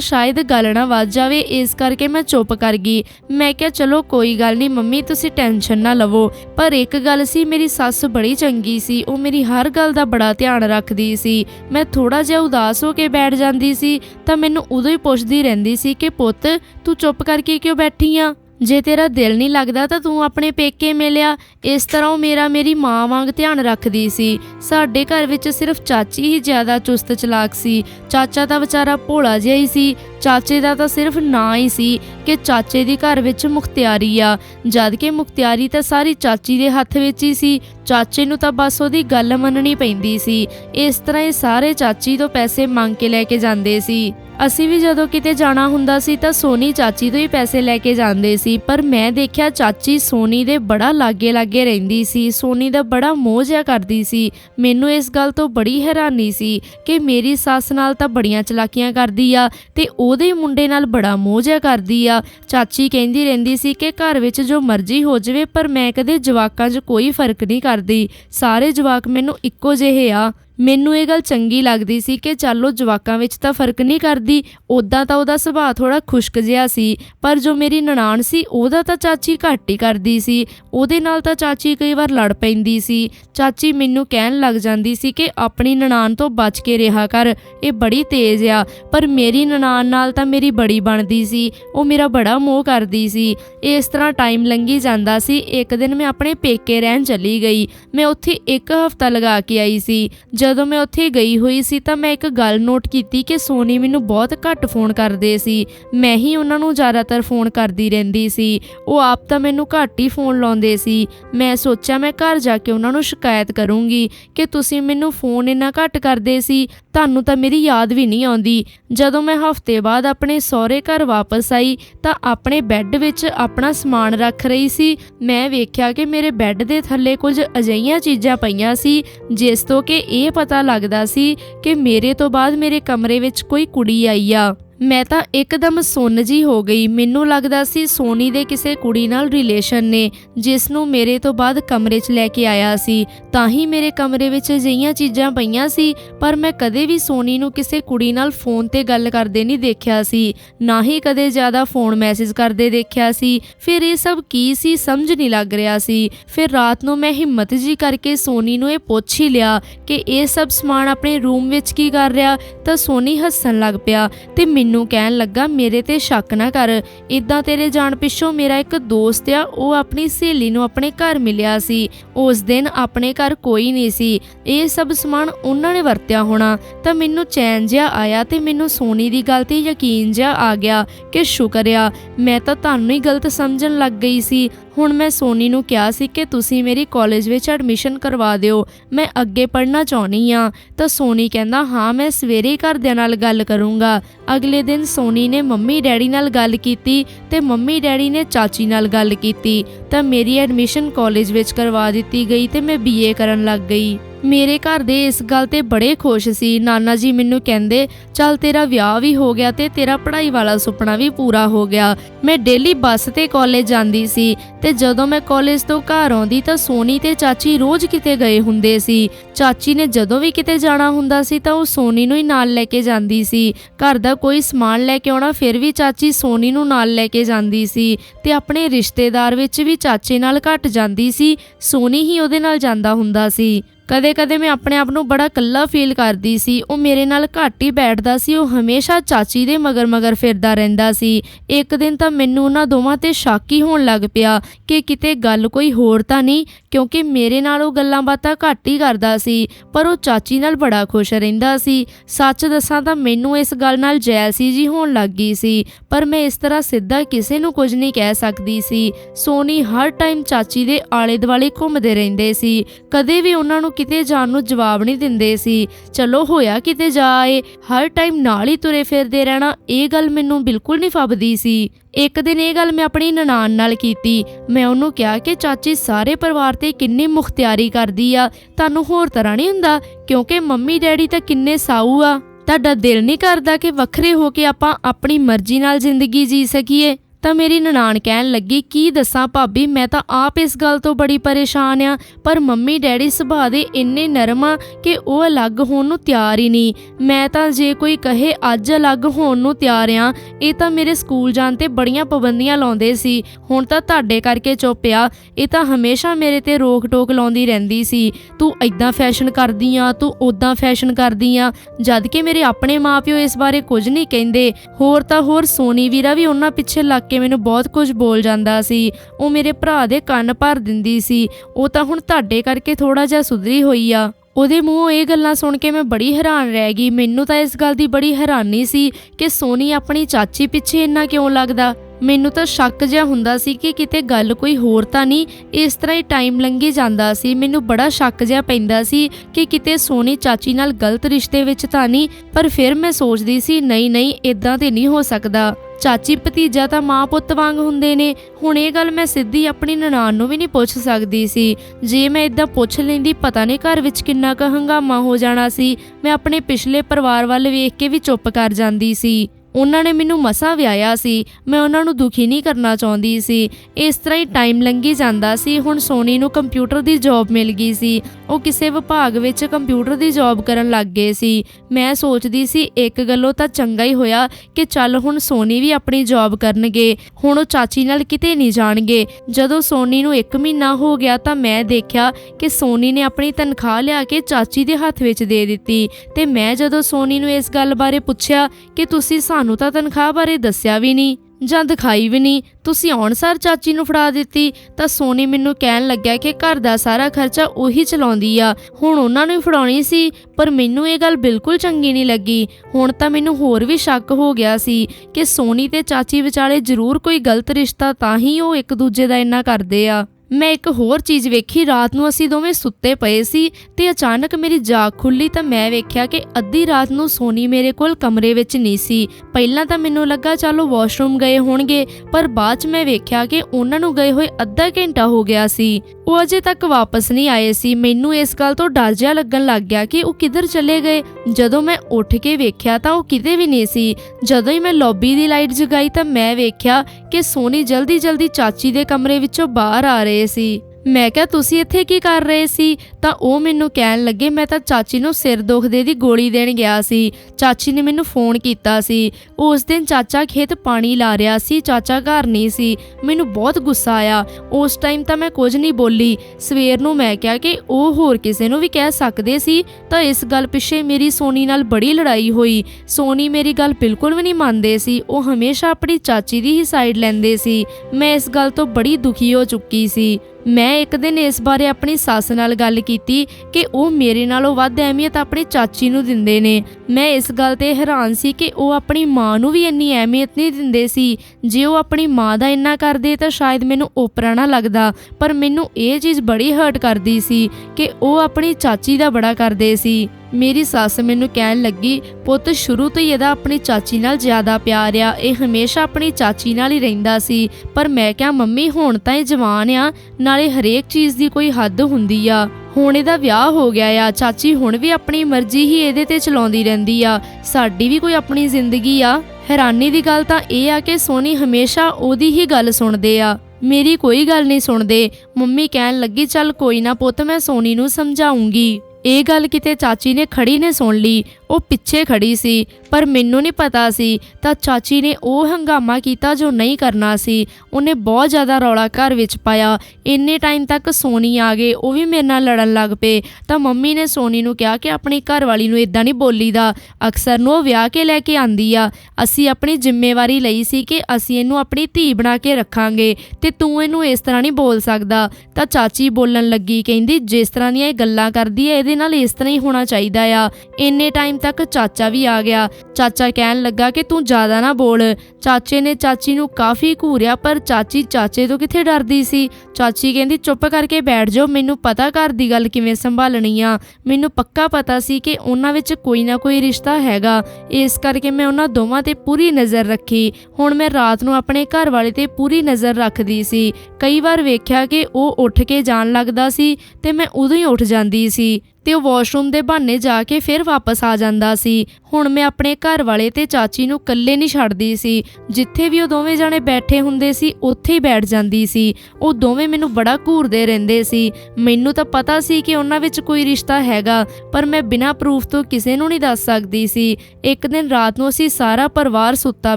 ਸ਼ਾਇਦ ਗੱਲ ਨਾ ਵੱਜ ਜਾਵੇ, ਇਸ ਕਰਕੇ ਮੈਂ ਚੁੱਪ ਕਰ ਗਈ। ਮੈਂ ਕਿਹਾ, ਚਲੋ, ਕੋਈ ਗੱਲ ਨਹੀਂ, ਮੰਮੀ, ਤੁਸੀਂ ਟੈਨਸ਼ਨ ਨਾ ਲਵੋ। ਪਰ ਇੱਕ ਗੱਲ ਸੀ, ਮੇਰੀ ਸੱਸ ਬੜੀ ਚੰਗੀ ਸੀ, ਉਹ ਮੇਰੀ ਹਰ ਗੱਲ ਦਾ ਬੜਾ ਧਿਆਨ ਰੱਖਦੀ ਸੀ। ਮੈਂ ਥੋੜਾ ਜਿਹਾ ਉਦਾਸ ਹੋ ਕੇ ਬੈਠ ਜਾਂਦੀ ਸੀ, ਤਾਂ ਮੈਨੂੰ ਉਦੋਂ ਹੀ ਪੁੱਛਦੀ ਰਹਿੰਦੀ ਸੀ ਕਿ, ਪੁੱਤ, ਤੂੰ ਚੁੱਪ ਕਰਕੇ ਕਿਉਂ ਬੈਠੀ ਆ? ਜੇ ਤੇਰਾ ਦਿਲ ਨਹੀਂ ਲੱਗਦਾ ਤਾਂ ਤੂੰ ਆਪਣੇ ਪੇਕੇ ਮਿਲਿਆ। ਇਸ ਤਰ੍ਹਾਂ ਉਹ ਮੇਰਾ ਮੇਰੀ ਮਾਂ ਵਾਂਗ ਧਿਆਨ ਰੱਖਦੀ ਸੀ। ਸਾਡੇ ਘਰ ਵਿੱਚ ਸਿਰਫ ਚਾਚੀ ਹੀ ਜ਼ਿਆਦਾ ਚੁਸਤ ਚਲਾਕ ਸੀ। ਚਾਚਾ ਤਾਂ ਵਿਚਾਰਾ ਭੋਲਾ ਜਿਹਾ ਹੀ ਸੀ। ਚਾਚੇ ਦਾ ਤਾਂ ਸਿਰਫ ਨਾਂ ਹੀ ਸੀ ਕਿ ਚਾਚੇ ਦੀ ਘਰ ਵਿੱਚ ਮੁਖਤਿਆਰੀ ਆ। ਜਦ ਕਿ ਮੁਖਤਿਆਰੀ ਤਾਂ ਸਾਰੀ ਚਾਚੀ ਦੇ ਹੱਥ ਵਿੱਚ ਹੀ ਸੀ। ਚਾਚੇ ਨੂੰ ਤਾਂ ਬਸ ਉਹਦੀ ਗੱਲ ਮੰਨਣੀ ਪੈਂਦੀ ਸੀ। ਇਸ ਤਰ੍ਹਾਂ ਇਹ ਸਾਰੇ ਚਾਚੀ ਤੋਂ ਪੈਸੇ ਮੰਗ ਕੇ ਲੈ ਕੇ ਜਾਂਦੇ ਸੀ। ਅਸੀਂ ਵੀ ਜਦੋਂ ਕਿਤੇ ਜਾਣਾ ਹੁੰਦਾ ਸੀ ਤਾਂ ਸੋਨੀ ਚਾਚੀ ਤੋਂ ਹੀ ਪੈਸੇ ਲੈ ਕੇ ਜਾਂਦੇ ਸੀ। ਪਰ ਮੈਂ ਦੇਖਿਆ ਚਾਚੀ ਸੋਨੀ ਦੇ ਬੜਾ ਲਾਗੇ ਲਾਗੇ ਰਹਿੰਦੀ ਸੀ। ਸੋਨੀ ਦਾ ਬੜਾ ਮੋਹ ਜਿਹਾ ਕਰਦੀ ਸੀ। ਮੈਨੂੰ ਇਸ ਗੱਲ ਤੋਂ ਬੜੀ ਹੈਰਾਨੀ ਸੀ ਕਿ ਮੇਰੀ ਸੱਸ ਨਾਲ ਤਾਂ ਬੜੀਆਂ ਚਲਾਕੀਆਂ ਕਰਦੀ ਆ ਤੇ ਉਹਦੇ ਮੁੰਡੇ ਨਾਲ ਬੜਾ ਮੋਹ ਜਿਹਾ ਕਰਦੀ ਆ। ਚਾਚੀ ਕਹਿੰਦੀ ਰਹਿੰਦੀ ਸੀ ਕਿ ਘਰ ਵਿੱਚ ਜੋ ਮਰਜ਼ੀ ਹੋ ਜਾਵੇ, ਪਰ ਮੈਂ ਕਦੇ ਜਵਾਕਾਂ 'ਚ ਕੋਈ ਫ਼ਰਕ ਨਹੀਂ ਕਰਦੀ। ਸਾਰੇ ਜਵਾਕ ਮੈਨੂੰ ਇੱਕੋ ਜਿਹੇ ਆ। ਮੈਨੂੰ ਇਹ ਗੱਲ ਚੰਗੀ ਲੱਗਦੀ ਸੀ ਕਿ ਚੱਲ ਉਹ ਜਵਾਕਾਂ ਵਿੱਚ ਤਾਂ ਫ਼ਰਕ ਨਹੀਂ ਕਰਦੀ ਉਦਾਂ ਤਾਂ ਉਹਦਾ ਸੁਭਾਅ ਥੋੜਾ ਖੁਸ਼ਕ ਜਿਹਾ ਸੀ, ਪਰ ਜੋ ਮੇਰੀ ਨਨਾਣ ਸੀ, ਉਹਦਾ ਤਾਂ ਚਾਚੀ ਘੱਟ ਹੀ ਕਰਦੀ ਸੀ, ਉਹਦੇ ਨਾਲ ਤਾਂ ਚਾਚੀ ਕਈ ਵਾਰ ਲੜ ਪੈਂਦੀ ਸੀ। ਚਾਚੀ ਮੈਨੂੰ ਕਹਿਣ ਲੱਗ ਜਾਂਦੀ ਸੀ ਕਿ ਆਪਣੀ ਨਨਾਣ ਤੋਂ ਬਚ ਕੇ ਰਿਹਾ ਕਰ, ਇਹ ਬੜੀ ਤੇਜ਼ ਆ, ਪਰ ਮੇਰੀ ਨਨਾਣ ਨਾਲ ਤਾਂ ਮੇਰੀ ਬੜੀ ਬਣਦੀ ਸੀ, ਉਹ ਮੇਰਾ ਬੜਾ ਮੋਹ ਕਰਦੀ ਸੀ। ਇਸ ਤਰ੍ਹਾਂ ਟਾਈਮ ਲੰਘੀ ਜਾਂਦਾ ਸੀ, ਇੱਕ ਦਿਨ ਮੈਂ ਆਪਣੇ ਪੇਕੇ ਰਹਿਣ ਚਲੀ ਗਈ, ਮੈਂ ਉੱਥੇ ਇੱਕ ਹਫ਼ਤਾ ਲਗਾ ਕੇ ਆਈ ਸੀ ਜਦੋਂ ਜਦੋਂ ਮੈਂ ਉੱਥੇ ਗਈ ਹੋਈ ਸੀ ਤਾਂ ਮੈਂ ਇੱਕ ਗੱਲ ਨੋਟ ਕੀਤੀ ਕਿ ਸੋਨੀ ਮੈਨੂੰ ਬਹੁਤ ਘੱਟ ਫੋਨ ਕਰਦੇ ਸੀ। ਮੈਂ ਹੀ ਉਹਨਾਂ ਨੂੰ ਜ਼ਿਆਦਾਤਰ ਫੋਨ ਕਰਦੀ ਰਹਿੰਦੀ ਸੀ। ਉਹ ਆਪ ਤਾਂ ਮੈਨੂੰ ਘੱਟ ਹੀ ਫੋਨ ਲਾਉਂਦੇ ਸੀ। ਮੈਂ ਸੋਚਿਆ ਮੈਂ ਘਰ ਜਾ ਕੇ ਉਹਨਾਂ ਨੂੰ ਸ਼ਿਕਾਇਤ ਕਰੂੰਗੀ ਕਿ ਤੁਸੀਂ ਮੈਨੂੰ ਫੋਨ ਇੰਨਾ ਘੱਟ ਕਰਦੇ ਸੀ, ਤੁਹਾਨੂੰ ਤਾਂ ਮੇਰੀ ਯਾਦ ਵੀ ਨਹੀਂ ਆਉਂਦੀ। ਜਦੋਂ ਮੈਂ ਹਫ਼ਤੇ ਬਾਅਦ ਆਪਣੇ ਸਹੁਰੇ ਘਰ ਵਾਪਸ ਆਈ ਤਾਂ ਆਪਣੇ ਬੈੱਡ ਵਿੱਚ ਆਪਣਾ ਸਮਾਨ ਰੱਖ ਰਹੀ ਸੀ। ਮੈਂ ਵੇਖਿਆ ਕਿ ਮੇਰੇ ਬੈੱਡ ਦੇ ਥੱਲੇ ਕੁਝ ਅਜਈਆਂ ਚੀਜ਼ਾਂ ਪਈਆਂ ਸੀ, ਜਿਸ ਤੋਂ ਕਿ ਇਹ ਪਤਾ ਲੱਗਦਾ ਸੀ ਕਿ ਮੇਰੇ ਤੋਂ ਬਾਅਦ ਮੇਰੇ ਕਮਰੇ ਵਿੱਚ ਕੋਈ ਕੁੜੀ ਆਈ ਆ। ਮੈਂ ਤਾਂ ਇੱਕਦਮ ਸੁੰਨ ਜੀ ਹੋ ਗਈ। ਮੈਨੂੰ ਲੱਗਦਾ ਸੀ ਸੋਨੀ ਦੇ ਕਿਸੇ ਕੁੜੀ ਨਾਲ ਰਿਲੇਸ਼ਨ ਨੇ, ਜਿਸ ਨੂੰ ਮੇਰੇ ਤੋਂ ਬਾਅਦ ਕਮਰੇ 'ਚ ਲੈ ਕੇ ਆਇਆ ਸੀ। ਤਾਂ ਹੀ ਮੇਰੇ ਕਮਰੇ ਵਿੱਚ ਅਜਿਹੀਆਂ ਚੀਜ਼ਾਂ ਪਈਆਂ ਸੀ, ਪਰ ਮੈਂ ਕਦੇ ਵੀ ਸੋਨੀ ਨੂੰ ਕਿਸੇ ਕੁੜੀ ਨਾਲ ਫੋਨ ਤੇ ਗੱਲ ਕਰਦੇ ਨਹੀਂ ਦੇਖਿਆ ਸੀ। ਨਾ ਹੀ ਕਦੇ ਜ਼ਿਆਦਾ ਫੋਨ ਮੈਸੇਜ ਕਰਦੇ ਦੇਖਿਆ ਸੀ। ਫਿਰ ਇਹ ਸਭ ਕੀ ਸੀ ਸਮਝ ਨਹੀਂ ਲੱਗ ਰਿਹਾ ਸੀ। ਫਿਰ ਰਾਤ ਨੂੰ ਮੈਂ ਹਿੰਮਤ ਜੀ ਕਰਕੇ ਸੋਨੀ ਨੂੰ ਇਹ ਪੁੱਛ ਹੀ ਲਿਆ ਕਿ ਇਹ ਸਭ ਸਮਾਨ ਆਪਣੇ ਰੂਮ ਵਿੱਚ ਕੀ ਕਰ ਰਿਹਾ? ਤਾਂ ਸੋਨੀ ਹੱਸਣ ਲੱਗ ਪਿਆ ਤੇ ਮੈਨੂੰ ਕਹਿਣ ਲੱਗਾ, ਮੇਰੇ ਤੇ ਸ਼ੱਕ ਨਾ ਕਰ। ਇਦਾਂ ਤੇਰੇ ਜਾਣ ਪਿੱਛੋਂ ਮੇਰਾ ਇੱਕ ਦੋਸਤ ਆ, ਉਹ ਆਪਣੀ ਸਹੇਲੀ ਨੂੰ ਆਪਣੇ ਘਰ ਮਿਲਿਆ ਸੀ। ਉਸ ਦਿਨ ਆਪਣੇ ਘਰ ਕੋਈ ਨਹੀਂ ਸੀ। ਇਹ ਸਭ ਸਮਾਨ ਉਹਨਾਂ ਨੇ ਵਰਤਿਆ ਹੋਣਾ। ਤਾਂ ਮੈਨੂੰ ਚੈਨ ਜਿਹਾ ਆਇਆ ਤੇ ਮੈਨੂੰ ਸੋਨੀ ਦੀ ਗੱਲ ਤੇ ਯਕੀਨ ਜਿਹਾ ਆ ਗਿਆ ਕਿ ਸ਼ੁਕਰ ਆ, ਮੈਂ ਤਾਂ ਤੁਹਾਨੂੰ ਹੀ ਗਲਤ ਸਮਝਣ ਲੱਗ ਗਈ ਸੀ। ਹੁਣ ਮੈਂ ਸੋਨੀ ਨੂੰ ਕਿਹਾ ਸੀ ਕਿ ਤੁਸੀਂ ਮੇਰੀ ਕਾਲਜ ਵਿੱਚ ਐਡਮਿਸ਼ਨ ਕਰਵਾ ਦਿਓ। ਮੈਂ ਅੱਗੇ ਪੜ੍ਹਨਾ ਚਾਹੁੰਦੀ ਆ ਤਾਂ ਸੋਨੀ ਕਹਿੰਦਾ, ਹਾਂ, ਮੈਂ ਸਵੇਰੇ ਘਰਦਿਆਂ ਨਾਲ ਗੱਲ ਕਰੂੰਗਾ। ਅਗਲੇ ਦਿਨ ਸੋਨੀ ਨੇ ਮੰਮੀ ਡੈਡੀ ਨਾਲ ਗੱਲ ਕੀਤੀ ਤੇ ਮੰਮੀ ਡੈਡੀ ਨੇ ਚਾਚੀ ਨਾਲ ਗੱਲ ਕੀਤੀ। ਤਾਂ ਮੇਰੀ ਐਡਮਿਸ਼ਨ ਕਾਲਜ ਵਿੱਚ ਕਰਵਾ ਦਿੱਤੀ ਗਈ ਤੇ ਮੈਂ ਬੀਏ ਕਰਨ ਲੱਗ ਗਈ। ਮੇਰੇ ਘਰ ਦੇ ਇਸ ਗੱਲ ਤੇ ਬੜੇ ਖੁਸ਼ ਸੀ। ਨਾਨਾ ਜੀ ਮੈਨੂੰ ਕਹਿੰਦੇ, ਚੱਲ ਤੇਰਾ ਵਿਆਹ ਵੀ ਹੋ ਗਿਆ ਤੇ ਤੇਰਾ ਪੜ੍ਹਾਈ ਵਾਲਾ ਸੁਪਨਾ ਵੀ ਪੂਰਾ ਹੋ ਗਿਆ। ਮੈਂ ਡੇਲੀ ਬੱਸ ਤੇ ਕਾਲਜ ਜਾਂਦੀ ਸੀ ਤੇ ਜਦੋਂ ਮੈਂ ਕਾਲਜ ਤੋਂ ਘਰ ਆਉਂਦੀ ਤਾਂ ਸੋਨੀ ਤੇ ਚਾਚੀ ਰੋਜ਼ ਕਿਤੇ ਗਏ ਹੁੰਦੇ ਸੀ। ਚਾਚੀ ਨੇ ਜਦੋਂ ਵੀ ਕਿਤੇ ਜਾਣਾ ਹੁੰਦਾ ਸੀ ਤਾਂ ਉਹ ਸੋਨੀ ਨੂੰ ਹੀ ਨਾਲ ਲੈ ਕੇ ਜਾਂਦੀ ਸੀ। ਘਰ ਦਾ ਕੋਈ ਸਮਾਨ ਲੈ ਕੇ ਆਉਣਾ ਫਿਰ ਵੀ ਚਾਚੀ ਸੋਨੀ ਨੂੰ ਨਾਲ ਲੈ ਕੇ ਜਾਂਦੀ ਸੀ ਤੇ ਆਪਣੇ ਰਿਸ਼ਤੇਦਾਰ ਵਿੱਚ ਵੀ ਚਾਚੇ ਨਾਲ ਘੱਟ ਜਾਂਦੀ ਸੀ। ਸੋਨੀ ਹੀ ਉਹਦੇ ਨਾਲ ਜਾਂਦਾ ਹੁੰਦਾ ਸੀ। ਕਦੇ-ਕਦੇ ਮੈਂ ਆਪਣੇ ਆਪ ਨੂੰ ਬੜਾ ਇਕੱਲਾ ਫੀਲ ਕਰਦੀ ਸੀ। ਉਹ ਮੇਰੇ ਨਾਲ ਘੱਟ ਹੀ ਬੈਠਦਾ ਸੀ। ਉਹ ਹਮੇਸ਼ਾ ਚਾਚੀ ਦੇ ਮਗਰ-ਮਗਰ ਫਿਰਦਾ ਰਹਿੰਦਾ ਸੀ। ਇੱਕ ਦਿਨ ਤਾਂ ਮੈਨੂੰ ਉਹਨਾਂ ਦੋਵਾਂ ਤੇ ਸ਼ੱਕ ਹੀ ਹੋਣ ਲੱਗ ਪਿਆ ਕਿ ਕਿਤੇ ਗੱਲ ਕੋਈ ਹੋਰ ਤਾਂ ਨਹੀਂ। ਕਿਉਂਕਿ ਮੇਰੇ ਨਾਲ ਉਹ ਗੱਲਾਂ ਬਾਤਾਂ ਘੱਟ ਹੀ ਕਰਦਾ ਸੀ, ਪਰ ਉਹ ਚਾਚੀ ਨਾਲ ਬੜਾ ਖੁਸ਼ ਰਹਿੰਦਾ ਸੀ। ਸੱਚ ਦੱਸਾਂ ਤਾਂ ਮੈਨੂੰ ਇਸ ਗੱਲ ਨਾਲ ਜੈਲਸੀ ਜੀ ਹੋਣ ਲੱਗ ਗਈ ਸੀ, ਪਰ ਮੈਂ ਇਸ ਤਰ੍ਹਾਂ ਸਿੱਧਾ ਕਿਸੇ ਨੂੰ ਕੁਝ ਨਹੀਂ ਕਹਿ ਸਕਦੀ ਸੀ। ਸੋਨੀ ਹਰ ਟਾਈਮ ਚਾਚੀ ਦੇ ਆਲੇ ਦੁਆਲੇ ਘੁੰਮਦੇ ਰਹਿੰਦੇ ਸੀ, ਕਦੇ ਵੀ ਉਹਨਾਂ ਨੂੰ ਕਿਤੇ ਜਾਣ ਨੂੰ ਜਵਾਬ ਨਹੀਂ ਦਿੰਦੇ ਸੀ। ਚਲੋ ਹੋਇਆ ਕਿਤੇ ਜਾ ਆਏ, ਹਰ ਟਾਈਮ ਨਾਲ ਹੀ ਤੁਰੇ ਫਿਰਦੇ ਰਹਿਣਾ, ਇਹ ਗੱਲ ਮੈਨੂੰ ਬਿਲਕੁਲ ਨਹੀਂ ਫੱਬਦੀ ਸੀ। ਇੱਕ ਦਿਨ ਇਹ ਗੱਲ ਮੈਂ ਆਪਣੀ ਨਨਾਣ ਨਾਲ ਕੀਤੀ। ਮੈਂ ਉਹਨੂੰ ਕਿਹਾ ਕਿ ਚਾਚੀ ਸਾਰੇ ਪਰਿਵਾਰ ਤੇ ਕਿੰਨੀ ਮੁਖਤਿਆਰੀ ਕਰਦੀ ਆ। ਤੁਹਾਨੂੰ ਹੋਰ ਤਰ੍ਹਾਂ ਨਹੀਂ ਹੁੰਦਾ? ਕਿਉਂਕਿ ਮੰਮੀ ਡੈਡੀ ਤਾਂ ਕਿੰਨੇ ਸਾਊ ਆ। ਤੁਹਾਡਾ ਦਿਲ ਨਹੀਂ ਕਰਦਾ ਕਿ ਵੱਖਰੇ ਹੋ ਕੇ ਆਪਾਂ ਆਪਣੀ ਮਰਜ਼ੀ ਨਾਲ ਜ਼ਿੰਦਗੀ ਜੀ ਸਕੀਏ। ਤਾਂ ਮੇਰੀ ਨਨਾਣ ਕਹਿਣ ਲੱਗੀ, ਕੀ ਦੱਸਾਂ ਭਾਬੀ, ਮੈਂ ਤਾਂ ਆਪ ਇਸ ਗੱਲ ਤੋਂ ਬੜੀ ਪਰੇਸ਼ਾਨ ਆ, ਪਰ ਮੰਮੀ ਡੈਡੀ ਸੁਭਾਅ ਦੇ ਇੰਨੇ ਨਰਮ ਆ ਕਿ ਉਹ ਅਲੱਗ ਹੋਣ ਨੂੰ ਤਿਆਰ ਹੀ ਨਹੀਂ। ਮੈਂ ਤਾਂ ਜੇ ਕੋਈ ਕਹੇ, ਅੱਜ ਅਲੱਗ ਹੋਣ ਨੂੰ ਤਿਆਰ ਆ, ਇਹ ਤਾਂ ਮੇਰੇ ਸਕੂਲ ਜਾਣ ਤੇ ਬੜੀਆਂ ਪਾਬੰਦੀਆਂ ਲਾਉਂਦੇ ਸੀ। ਹੁਣ ਤਾਂ ਤੁਹਾਡੇ ਕਰਕੇ ਚੁੱਪ ਆ, ਇਹ ਤਾਂ ਹਮੇਸ਼ਾ ਮੇਰੇ ਤੇ ਰੋਕ ਟੋਕ ਲਾਉਂਦੀ ਰਹਿੰਦੀ ਸੀ। ਤੂੰ ਐਦਾਂ ਫੈਸ਼ਨ ਕਰਦੀ ਆ, ਤੂੰ ਉਦਾਂ ਫੈਸ਼ਨ ਕਰਦੀ ਆ, ਜਦ ਕਿ ਮੇਰੇ ਆਪਣੇ ਮਾਪਿਓ ਇਸ ਬਾਰੇ ਕੁਝ ਨਹੀਂ ਕਹਿੰਦੇ। ਹੋਰ ਤਾਂ ਹੋਰ ਸੋਨੀ ਵੀਰਾ ਵੀ ਉਹਨਾਂ ਪਿੱਛੇ ਲੱਗ ਕੇ ਮੈਨੂੰ ਬਹੁਤ ਕੁਝ ਬੋਲ ਜਾਂਦਾ ਸੀ। ਉਹ ਮੇਰੇ ਭਰਾ ਦੇ ਕੰਨ ਭਰ ਦਿੰਦੀ ਸੀ। ਉਹ ਤਾਂ ਹੁਣ ਤੁਹਾਡੇ ਕਰਕੇ ਥੋੜਾ ਜਿਹਾ ਸੁਧਰੀ ਹੋਈ ਆ। ਉਹਦੇ ਮੂੰਹੋਂ ਇਹ ਗੱਲਾਂ ਸੁਣ ਕੇ ਮੈਂ ਬੜੀ ਹੈਰਾਨ ਰਹਿ ਗਈ। ਮੈਨੂੰ ਤਾਂ ਇਸ ਗੱਲ ਦੀ ਬੜੀ ਹੈਰਾਨੀ ਸੀ ਕਿ ਸੋਨੀ ਆਪਣੀ ਚਾਚੀ ਪਿੱਛੇ ਇੰਨਾ ਕਿਉਂ ਲੱਗਦਾ? ਮੈਨੂੰ ਤਾਂ ਸ਼ੱਕ ਜਿਹਾ ਹੁੰਦਾ ਸੀ ਕਿ ਕਿਤੇ ਗੱਲ ਕੋਈ ਹੋਰ ਤਾਂ ਨਹੀਂ, ਇਸ ਤਰ੍ਹਾਂ ਹੀ ਟਾਈਮ ਲੰਘੀ ਜਾਂਦਾ ਸੀ। ਮੈਨੂੰ ਬੜਾ ਸ਼ੱਕ ਜਿਹਾ ਪੈਂਦਾ ਸੀ ਕਿ ਕਿਤੇ ਸੋਨੀ ਚਾਚੀ ਨਾਲ ਗਲਤ ਰਿਸ਼ਤੇ ਵਿੱਚ ਤਾਂ ਨਹੀਂ, ਪਰ ਫਿਰ ਮੈਂ ਸੋਚਦੀ ਸੀ, ਨਹੀਂ ਨਹੀਂ ਇਦਾਂ ਤੇ ਨਹੀਂ ਹੋ ਸਕਦਾ। ਚਾਚੀ ਭਤੀਜਾ ਤਾਂ ਮਾਂ ਪੁੱਤ ਵਾਂਗ ਹੁੰਦੇ ਨੇ। ਹੁਣ ਇਹ ਗੱਲ ਮੈਂ ਸਿੱਧੀ ਆਪਣੀ ਨਨਾਣ ਨੂੰ ਵੀ ਨਹੀਂ ਪੁੱਛ ਸਕਦੀ ਸੀ। ਜੇ ਮੈਂ ਇਦਾਂ ਪੁੱਛ ਲੈਂਦੀ, ਪਤਾ ਨਹੀਂ ਘਰ ਵਿੱਚ ਕਿੰਨਾ ਕੁ ਹੰਗਾਮਾ ਹੋ ਜਾਣਾ ਸੀ। ਮੈਂ ਆਪਣੇ ਪਿਛਲੇ ਪਰਿਵਾਰ ਵੱਲ ਵੇਖ ਕੇ ਵੀ ਚੁੱਪ ਕਰ ਜਾਂਦੀ ਸੀ। ਉਹਨਾਂ ਨੇ ਮੈਨੂੰ ਮਸਾਂ ਵਿਆਹਿਆ ਸੀ। ਮੈਂ ਉਹਨਾਂ ਨੂੰ ਦੁਖੀ ਨਹੀਂ ਕਰਨਾ ਚਾਹੁੰਦੀ ਸੀ। ਇਸ ਤਰ੍ਹਾਂ ਹੀ ਟਾਈਮ ਲੰਘੀ ਜਾਂਦਾ ਸੀ। ਹੁਣ ਸੋਨੀ ਨੂੰ ਕੰਪਿਊਟਰ ਦੀ ਜੌਬ ਮਿਲ ਗਈ ਸੀ। ਉਹ ਕਿਸੇ ਵਿਭਾਗ ਵਿੱਚ ਕੰਪਿਊਟਰ ਦੀ ਜੌਬ ਕਰਨ ਲੱਗ ਗਏ ਸੀ। ਮੈਂ ਸੋਚਦੀ ਸੀ, ਇੱਕ ਗੱਲੋਂ ਤਾਂ ਚੰਗਾ ਹੀ ਹੋਇਆ ਕਿ ਚੱਲ ਹੁਣ ਸੋਨੀ ਵੀ ਆਪਣੀ ਜੌਬ ਕਰਨਗੇ। ਹੁਣ ਉਹ ਚਾਚੀ ਨਾਲ ਕਿਤੇ ਨਹੀਂ ਜਾਣਗੇ। ਜਦੋਂ ਸੋਨੀ ਨੂੰ 1 ਮਹੀਨਾ ਹੋ ਗਿਆ ਤਾਂ ਮੈਂ ਦੇਖਿਆ ਕਿ ਸੋਨੀ ਨੇ ਆਪਣੀ ਤਨਖਾਹ ਲਿਆ ਕੇ ਚਾਚੀ ਦੇ ਹੱਥ ਵਿੱਚ ਦੇ ਦਿੱਤੀ। ਤੇ ਮੈਂ ਜਦੋਂ ਸੋਨੀ ਨੂੰ ਇਸ ਗੱਲ ਬਾਰੇ ਪੁੱਛਿਆ ਕਿ ਤੁਸੀਂ ਤੁਹਾਨੂੰ ਤਾਂ ਤਨਖਾਹ ਬਾਰੇ ਦੱਸਿਆ ਵੀ ਨਹੀਂ, ਜਾਂ ਦਿਖਾਈ ਵੀ ਨਹੀਂ। ਤੁਸੀਂ ਆਉਣ ਸਾਰ ਚਾਚੀ ਨੂੰ ਫੜਾ ਦਿੱਤੀ, ਤਾਂ ਸੋਨੀ ਮੈਨੂੰ ਕਹਿਣ ਲੱਗਿਆ ਕਿ ਘਰ ਦਾ ਸਾਰਾ ਖਰਚਾ ਉਹੀ ਚਲਾਉਂਦੀ ਆ। ਹੁਣ ਉਹਨਾਂ ਨੂੰ ਹੀ ਫੜਾਉਣੀ ਸੀ, ਪਰ ਮੈਨੂੰ ਇਹ ਗੱਲ ਬਿਲਕੁਲ ਚੰਗੀ ਨਹੀਂ ਲੱਗੀ। ਹੁਣ ਤਾਂ ਮੈਨੂੰ ਹੋਰ ਵੀ ਸ਼ੱਕ ਹੋ ਗਿਆ ਸੀ ਕਿ ਸੋਨੀ ਤੇ ਚਾਚੀ ਵਿਚਾਲੇ ਜ਼ਰੂਰ ਕੋਈ ਗਲਤ ਰਿਸ਼ਤਾ ਤਾਂ ਹੀ ਉਹ ਇੱਕ ਦੂਜੇ ਦਾ ਇੰਨਾ ਕਰਦੇ ਆ। ਮੈਂ ਇੱਕ ਹੋਰ ਚੀਜ਼ ਵੇਖੀ, ਰਾਤ ਨੂੰ ਅਸੀਂ ਦੋਵੇਂ ਸੁੱਤੇ ਪਏ ਸੀ ਤੇ ਅਚਾਨਕ ਮੇਰੀ ਜਾਗ ਖੁੱਲੀ ਤਾਂ ਮੈਂ ਵੇਖਿਆ ਕਿ ਅੱਧੀ ਰਾਤ ਨੂੰ ਸੋਨੀ ਮੇਰੇ ਕੋਲ ਕਮਰੇ ਵਿੱਚ ਨਹੀਂ ਸੀ। ਪਹਿਲਾਂ ਤਾਂ ਮੈਨੂੰ ਲੱਗਾ, ਚਲੋ ਵਾਸ਼ਰੂਮ ਗਏ ਹੋਣਗੇ। ਪਰ ਬਾਅਦ ਚ ਮੈਂ ਵੇਖਿਆ ਕਿ ਉਹਨਾਂ ਨੂੰ ਗਏ ਹੋਏ ਅੱਧਾ ਘੰਟਾ ਹੋ ਗਿਆ ਸੀ। ਉਹ ਅਜੇ ਤੱਕ ਵਾਪਸ ਨਹੀਂ ਆਏ ਸੀ। ਮੈਨੂੰ ਇਸ ਗੱਲ ਤੋਂ ਡਰ ਜਿਹਾ ਲੱਗਣ ਲੱਗ ਗਿਆ ਕਿ ਉਹ ਕਿੱਧਰ ਚਲੇ ਗਏ। ਜਦੋਂ ਮੈਂ ਉੱਠ ਕੇ ਵੇਖਿਆ ਤਾਂ ਉਹ ਕਿਤੇ ਵੀ ਨਹੀਂ ਸੀ। ਜਦੋਂ ਹੀ ਮੈਂ ਲੌਬੀ ਦੀ ਲਾਈਟ ਜਗਾਈ ਤਾਂ ਮੈਂ ਵੇਖਿਆ ਕਿ ਸੋਨੀ ਜਲਦੀ ਜਲਦੀ ਚਾਚੀ ਦੇ ਕਮਰੇ ਵਿੱਚੋਂ ਬਾਹਰ ਆ ਰਹੇ ਸੀ ਮੈਂ ਕਿਹਾ, ਤੁਸੀਂ ਇੱਥੇ ਕੀ ਕਰ ਰਹੇ ਸੀ? ਤਾਂ ਉਹ ਮੈਨੂੰ ਕਹਿਣ ਲੱਗੇ, ਮੈਂ ਤਾਂ ਚਾਚੀ ਨੂੰ ਸਿਰ ਦੁਖਦੇ ਦੀ ਗੋਲੀ ਦੇਣ ਗਿਆ ਸੀ। ਚਾਚੀ ਨੇ ਮੈਨੂੰ ਫੋਨ ਕੀਤਾ ਸੀ। ਉਸ ਦਿਨ ਚਾਚਾ ਖੇਤ ਪਾਣੀ ਲਾ ਰਿਹਾ ਸੀ, ਚਾਚਾ ਘਰ ਨਹੀਂ ਸੀ। ਮੈਨੂੰ ਬਹੁਤ ਗੁੱਸਾ ਆਇਆ। ਉਸ ਟਾਈਮ ਤਾਂ ਮੈਂ ਕੁਝ ਨਹੀਂ ਬੋਲੀ। ਸਵੇਰ ਨੂੰ ਮੈਂ ਕਿਹਾ ਕਿ ਉਹ ਹੋਰ ਕਿਸੇ ਨੂੰ ਵੀ ਕਹਿ ਸਕਦੇ ਸੀ, ਤਾਂ ਇਸ ਗੱਲ ਪਿੱਛੇ ਮੇਰੀ ਸੋਨੀ ਨਾਲ ਬੜੀ ਲੜਾਈ ਹੋਈ। ਸੋਨੀ ਮੇਰੀ ਗੱਲ ਬਿਲਕੁਲ ਵੀ ਨਹੀਂ ਮੰਨਦੇ ਸੀ। ਉਹ ਹਮੇਸ਼ਾ ਆਪਣੀ ਚਾਚੀ ਦੀ ਹੀ ਸਾਈਡ ਲੈਂਦੇ ਸੀ। ਮੈਂ ਇਸ ਗੱਲ ਤੋਂ ਬੜੀ ਦੁਖੀ ਹੋ ਚੁੱਕੀ ਸੀ। ਮੈਂ ਇੱਕ ਦਿਨ ਇਸ ਬਾਰੇ ਆਪਣੀ ਸੱਸ ਨਾਲ ਗੱਲ ਕੀਤੀ ਕਿ ਉਹ ਮੇਰੇ ਨਾਲੋਂ ਵੱਧ ਅਹਿਮੀਅਤ ਆਪਣੀ ਚਾਚੀ ਨੂੰ ਦਿੰਦੇ ਨੇ। ਮੈਂ ਇਸ ਗੱਲ ਤੇ ਹੈਰਾਨ ਸੀ ਕਿ ਉਹ ਆਪਣੀ ਮਾਂ ਨੂੰ ਵੀ ਇੰਨੀ ਅਹਿਮੀਅਤ ਨਹੀਂ ਦਿੰਦੇ ਸੀ। ਜੇ ਉਹ ਆਪਣੀ ਮਾਂ ਦਾ ਇੰਨਾ ਕਰਦੇ ਤਾਂ ਸ਼ਾਇਦ ਮੈਨੂੰ ਓਪਰਾ ਨਾ ਲੱਗਦਾ, ਪਰ ਮੈਨੂੰ ਇਹ ਚੀਜ਼ ਬੜੀ ਹਰਟ ਕਰਦੀ ਸੀ ਕਿ ਉਹ ਆਪਣੀ ਚਾਚੀ ਦਾ ਬੜਾ ਕਰਦੇ ਸੀ। ਮੇਰੀ ਸੱਸ ਮੈਨੂੰ ਕਹਿਣ ਲੱਗੀ, ਪੁੱਤ, ਸ਼ੁਰੂ ਤੋਂ ਹੀ ਇਹਦਾ ਆਪਣੀ ਚਾਚੀ ਨਾਲ ਜ਼ਿਆਦਾ ਪਿਆਰ ਆ। ਇਹ ਹਮੇਸ਼ਾ ਆਪਣੀ ਚਾਚੀ ਨਾਲ ਹੀ ਰਹਿੰਦਾ ਸੀ। ਪਰ ਮੈਂ ਕਿਹਾ, ਮੰਮੀ, ਹੁਣ ਤਾਂ ਇਹ ਜਵਾਨ ਆ। ਨਾਲੇ ਹਰੇਕ ਚੀਜ਼ ਦੀ ਕੋਈ ਹੱਦ ਹੁੰਦੀ ਆ। ਹੁਣ ਇਹਦਾ ਵਿਆਹ ਹੋ ਗਿਆ ਆ। ਚਾਚੀ ਹੁਣ ਵੀ ਆਪਣੀ ਮਰਜ਼ੀ ਹੀ ਇਹਦੇ ਤੇ ਚਲਾਉਂਦੀ ਰਹਿੰਦੀ ਆ। ਸਾਡੀ ਵੀ ਕੋਈ ਆਪਣੀ ਜ਼ਿੰਦਗੀ ਆ। ਹੈਰਾਨੀ ਦੀ ਗੱਲ ਤਾਂ ਇਹ ਆ ਕਿ ਸੋਨੀ ਹਮੇਸ਼ਾ ਉਹਦੀ ਹੀ ਗੱਲ ਸੁਣਦੇ ਆ। ਮੇਰੀ ਕੋਈ ਗੱਲ ਨਹੀਂ ਸੁਣਦੇ। ਮੰਮੀ ਕਹਿਣ ਲੱਗੀ, ਚੱਲ ਕੋਈ ਨਾ ਪੁੱਤ, ਮੈਂ ਸੋਨੀ ਨੂੰ ਸਮਝਾਉਂਗੀ। ਇਹ ਗੱਲ ਕਿਤੇ ਚਾਚੀ ਨੇ ਖੜੀ ਨੇ ਸੁਣ ਲਈ। ਉਹ ਪਿੱਛੇ ਖੜੀ ਸੀ, ਪਰ ਮੈਨੂੰ ਨਹੀਂ ਪਤਾ ਸੀ ਤਾਂ ਚਾਚੀ ਨੇ ਉਹ ਹੰਗਾਮਾ ਕੀਤਾ ਜੋ ਨਹੀਂ ਕਰਨਾ ਸੀ। ਉਹਨੇ ਬਹੁਤ ਜ਼ਿਆਦਾ ਰੌਲਾ ਘਰ ਵਿੱਚ ਪਾਇਆ। ਇੰਨੇ ਟਾਈਮ ਤੱਕ ਸੋਨੀ ਆ ਗਏ, ਉਹ ਵੀ ਮੇਰੇ ਨਾਲ ਲੜਨ ਲੱਗ ਪਏ। ਤਾਂ ਮੰਮੀ ਨੇ ਸੋਨੀ ਨੂੰ ਕਿਹਾ ਕਿ ਆਪਣੀ ਘਰਵਾਲੀ ਨੂੰ ਇਦਾਂ ਨਹੀਂ ਬੋਲੀਦਾ। ਅਕਸਰ ਨੂੰ ਉਹ ਵਿਆਹ ਕੇ ਲੈ ਕੇ ਆਂਦੀ ਆ। ਅਸੀਂ ਆਪਣੀ ਜ਼ਿੰਮੇਵਾਰੀ ਲਈ ਸੀ ਕਿ ਅਸੀਂ ਇਹਨੂੰ ਆਪਣੀ ਧੀ ਬਣਾ ਕੇ ਰੱਖਾਂਗੇ ਤੇ ਤੂੰ ਇਹਨੂੰ ਇਸ ਤਰ੍ਹਾਂ ਨਹੀਂ ਬੋਲ ਸਕਦਾ। ਤਾਂ ਚਾਚੀ ਬੋਲਣ ਲੱਗੀ, ਕਹਿੰਦੀ, ਜਿਸ ਤਰ੍ਹਾਂ ਦੀਆਂ ਇਹ ਗੱਲਾਂ ਕਰਦੀ ਹੈ ਇਹਦੇ ਨਾਲ ਇਸ ਤਰ੍ਹਾਂ ਹੀ ਹੋਣਾ ਚਾਹੀਦਾ ਆ। ਇੰਨੇ ਟਾਈਮ ਤੱਕ ਚਾਚਾ ਵੀ ਆ ਗਿਆ। ਚਾਚਾ ਕਹਿਣ ਲੱਗਾ ਕਿ ਤੂੰ ਜ਼ਿਆਦਾ ਨਾ ਬੋਲ। ਚਾਚੇ ਨੇ ਚਾਚੀ ਨੂੰ ਕਾਫੀ ਘੂਰਿਆ, ਪਰ ਚਾਚੀ ਚਾਚੇ ਤੋਂ ਕਿੱਥੇ ਡਰਦੀ ਸੀ? ਚਾਚੀ ਕਹਿੰਦੀ, ਚੁੱਪ ਕਰਕੇ ਬੈਠ ਜਾਓ, ਮੈਨੂੰ ਪਤਾ ਘਰ ਦੀ ਗੱਲ ਕਿਵੇਂ ਸੰਭਾਲਣੀ ਆ। ਮੈਨੂੰ ਪੱਕਾ ਪਤਾ ਸੀ ਕਿ ਉਹਨਾਂ ਵਿੱਚ ਕੋਈ ਨਾ ਕੋਈ ਰਿਸ਼ਤਾ ਹੈਗਾ। ਇਸ ਕਰਕੇ ਮੈਂ ਉਹਨਾਂ ਦੋਵਾਂ ਤੇ ਪੂਰੀ ਨਜ਼ਰ ਰੱਖੀ। ਹੁਣ ਮੈਂ ਰਾਤ ਨੂੰ ਆਪਣੇ ਘਰ ਵਾਲੇ ਤੇ ਪੂਰੀ ਨਜ਼ਰ ਰੱਖਦੀ ਸੀ। ਕਈ ਵਾਰ ਵੇਖਿਆ ਕਿ ਉਹ ਉੱਠ ਕੇ ਜਾਣ ਲੱਗਦਾ ਸੀ ਤੇ ਮੈਂ ਉਦੋਂ ਹੀ ਉੱਠ ਜਾਂਦੀ ਸੀ। ਤੇ ਉਹ ਵਾਸ਼ਰੂਮ ਦੇ ਬਹਾਨੇ ਜਾ ਕੇ ਫਿਰ ਵਾਪਸ ਆ ਜਾਂਦਾ ਸੀ। ਹੁਣ ਮੈਂ ਆਪਣੇ ਘਰ ਵਾਲੇ ਤੇ ਚਾਚੀ ਨੂੰ ਇਕੱਲੇ ਨਹੀਂ ਛੱਡਦੀ ਸੀ। ਜਿੱਥੇ ਵੀ ਉਹ ਦੋਵੇਂ ਜਣੇ ਬੈਠੇ ਹੁੰਦੇ ਸੀ, ਉੱਥੇ ਹੀ ਬੈਠ ਜਾਂਦੀ ਸੀ। ਉਹ ਦੋਵੇਂ ਮੈਨੂੰ ਬੜਾ ਘੂਰਦੇ ਰਹਿੰਦੇ ਸੀ। ਮੈਨੂੰ ਤਾਂ ਪਤਾ ਸੀ ਕਿ ਉਹਨਾਂ ਵਿੱਚ ਕੋਈ ਰਿਸ਼ਤਾ ਹੈਗਾ, ਪਰ ਮੈਂ ਬਿਨਾਂ ਪ੍ਰੂਫ ਤੋਂ ਕਿਸੇ ਨੂੰ ਨਹੀਂ ਦੱਸ ਸਕਦੀ ਸੀ। ਇੱਕ ਦਿਨ ਰਾਤ ਨੂੰ ਅਸੀਂ ਸਾਰਾ ਪਰਿਵਾਰ ਸੁੱਤਾ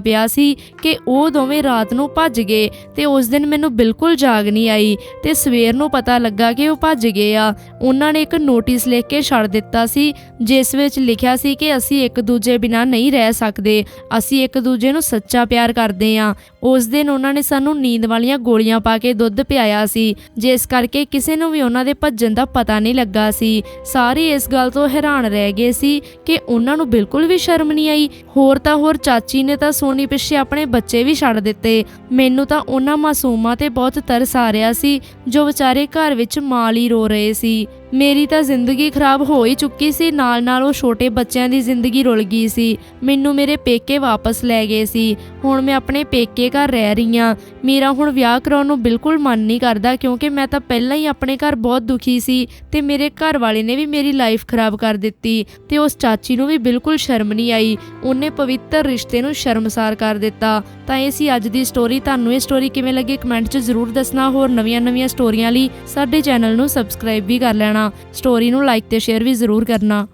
ਪਿਆ ਸੀ ਕਿ ਉਹ ਦੋਵੇਂ ਰਾਤ ਨੂੰ ਭੱਜ ਗਏ ਤੇ ਉਸ ਦਿਨ ਮੈਨੂੰ ਬਿਲਕੁਲ ਜਾਗ ਨਹੀਂ ਆਈ ਤੇ ਸਵੇਰ ਨੂੰ ਪਤਾ ਲੱਗਾ ਕਿ ਉਹ ਭੱਜ ਗਏ ਆ। ਉਹਨਾਂ ਨੇ ਇੱਕ ਨੋਟਿਸ ਲਿਖ ਕੇ ਛੱਡ ਦਿੱਤਾ ਸੀ, ਜਿਸ ਵਿੱਚ ਲਿਖਿਆ ਸੀ ਕਿ ਅਸੀਂ ਇੱਕ ਦੂਜੇ ਬਿਨਾਂ ਨਹੀਂ ਰਹਿ ਸਕਦੇ। ਅਸੀਂ ਇੱਕ ਦੂਜੇ ਨੂੰ ਸੱਚਾ ਪਿਆਰ ਕਰਦੇ ਹਾਂ ਉਸ ਦਿਨ ਉਹਨਾਂ ਨੇ ਸਾਨੂੰ ਨੀਂਦ ਵਾਲੀਆਂ ਗੋਲੀਆਂ ਪਾ ਕੇ ਦੁੱਧ ਪਿਆਇਆ ਸੀ, ਜਿਸ ਕਰਕੇ ਕਿਸੇ ਨੂੰ ਵੀ ਉਹਨਾਂ ਦੇ ਭੱਜਣ ਦਾ ਪਤਾ ਨਹੀਂ ਲੱਗਾ ਸੀ। ਸਾਰੇ ਇਸ ਗੱਲ ਤੋਂ ਹੈਰਾਨ ਰਹਿ ਗਏ ਸੀ ਕਿ ਉਹਨਾਂ ਨੂੰ ਬਿਲਕੁਲ ਵੀ ਸ਼ਰਮ ਨਹੀਂ ਆਈ। ਹੋਰ ਤਾਂ ਹੋਰ ਚਾਚੀ ਨੇ ਤਾਂ ਸੋਨੀ ਪਿੱਛੇ ਆਪਣੇ ਬੱਚੇ ਵੀ ਛੱਡ ਦਿੱਤੇ। ਮੈਨੂੰ ਤਾਂ ਉਹਨਾਂ ਮਾਸੂਮਾਂ ਤੇ ਬਹੁਤ ਤਰਸ ਆ ਰਿਹਾ ਸੀ, ਜੋ ਵਿਚਾਰੇ ਘਰ ਵਿੱਚ ਮਾਲ ਹੀ ਰੋ ਰਹੇ ਸੀ। ਮੇਰੀ ਤਾਂ ਜ਼ਿੰਦਗੀ ਖਰਾਬ ਹੋ ਹੀ ਚੁੱਕੀ ਸੀ, ਨਾਲ ਨਾਲ ਉਹ ਛੋਟੇ ਬੱਚਿਆਂ ਦੀ ਜ਼ਿੰਦਗੀ ਰੁਲ ਗਈ ਸੀ। ਮੈਨੂੰ ਮੇਰੇ ਪੇਕੇ ਵਾਪਸ ਲੈ ਗਏ ਸੀ। ਹੁਣ ਮੈਂ ਆਪਣੇ ਪੇਕੇ ਘਰ ਰਹਿ ਰਹੀ ਹਾਂ। ਮੇਰਾ ਹੁਣ ਵਿਆਹ ਕਰਾਉਣ ਨੂੰ ਬਿਲਕੁਲ ਮਨ ਨਹੀਂ ਕਰਦਾ ਕਿਉਂਕਿ ਮੈਂ ਤਾਂ ਪਹਿਲਾਂ ਹੀ ਆਪਣੇ ਘਰ ਬਹੁਤ ਦੁਖੀ ਸੀ ਤੇ ਮੇਰੇ ਘਰ ਵਾਲੇ ਨੇ ਵੀ ਮੇਰੀ ਲਾਈਫ ਖਰਾਬ ਕਰ ਦਿੱਤੀ ਤੇ ਉਸ ਚਾਚੀ ਨੂੰ ਵੀ ਬਿਲਕੁਲ ਸ਼ਰਮ ਨਹੀਂ ਆਈ। ਉਹਨੇ ਪਵਿੱਤਰ ਰਿਸ਼ਤੇ ਨੂੰ ਸ਼ਰਮਸਾਰ ਕਰ ਦਿੱਤਾ। ਤਾਂ ਇਹ ਸੀ ਅੱਜ ਦੀ ਸਟੋਰੀ ਤੁਹਾਨੂੰ ਇਹ ਸਟੋਰੀ ਕਿਵੇਂ ਲੱਗੀ ਕਮੈਂਟ 'ਚ ਜ਼ਰੂਰ ਦੱਸਣਾ। ਹੋਰ ਨਵੀਆਂ-ਨਵੀਆਂ ਸਟੋਰੀਆਂ ਲਈ ਸਾਡੇ ਚੈਨਲ ਨੂੰ ਸਬਸਕ੍ਰਾਈਬ ਵੀ ਕਰ ਲੈਣਾ। ਸਟੋਰੀ ਨੂੰ ਲਾਈਕ ਤੇ ਸ਼ੇਅਰ ਵੀ ਜ਼ਰੂਰ ਕਰਨਾ।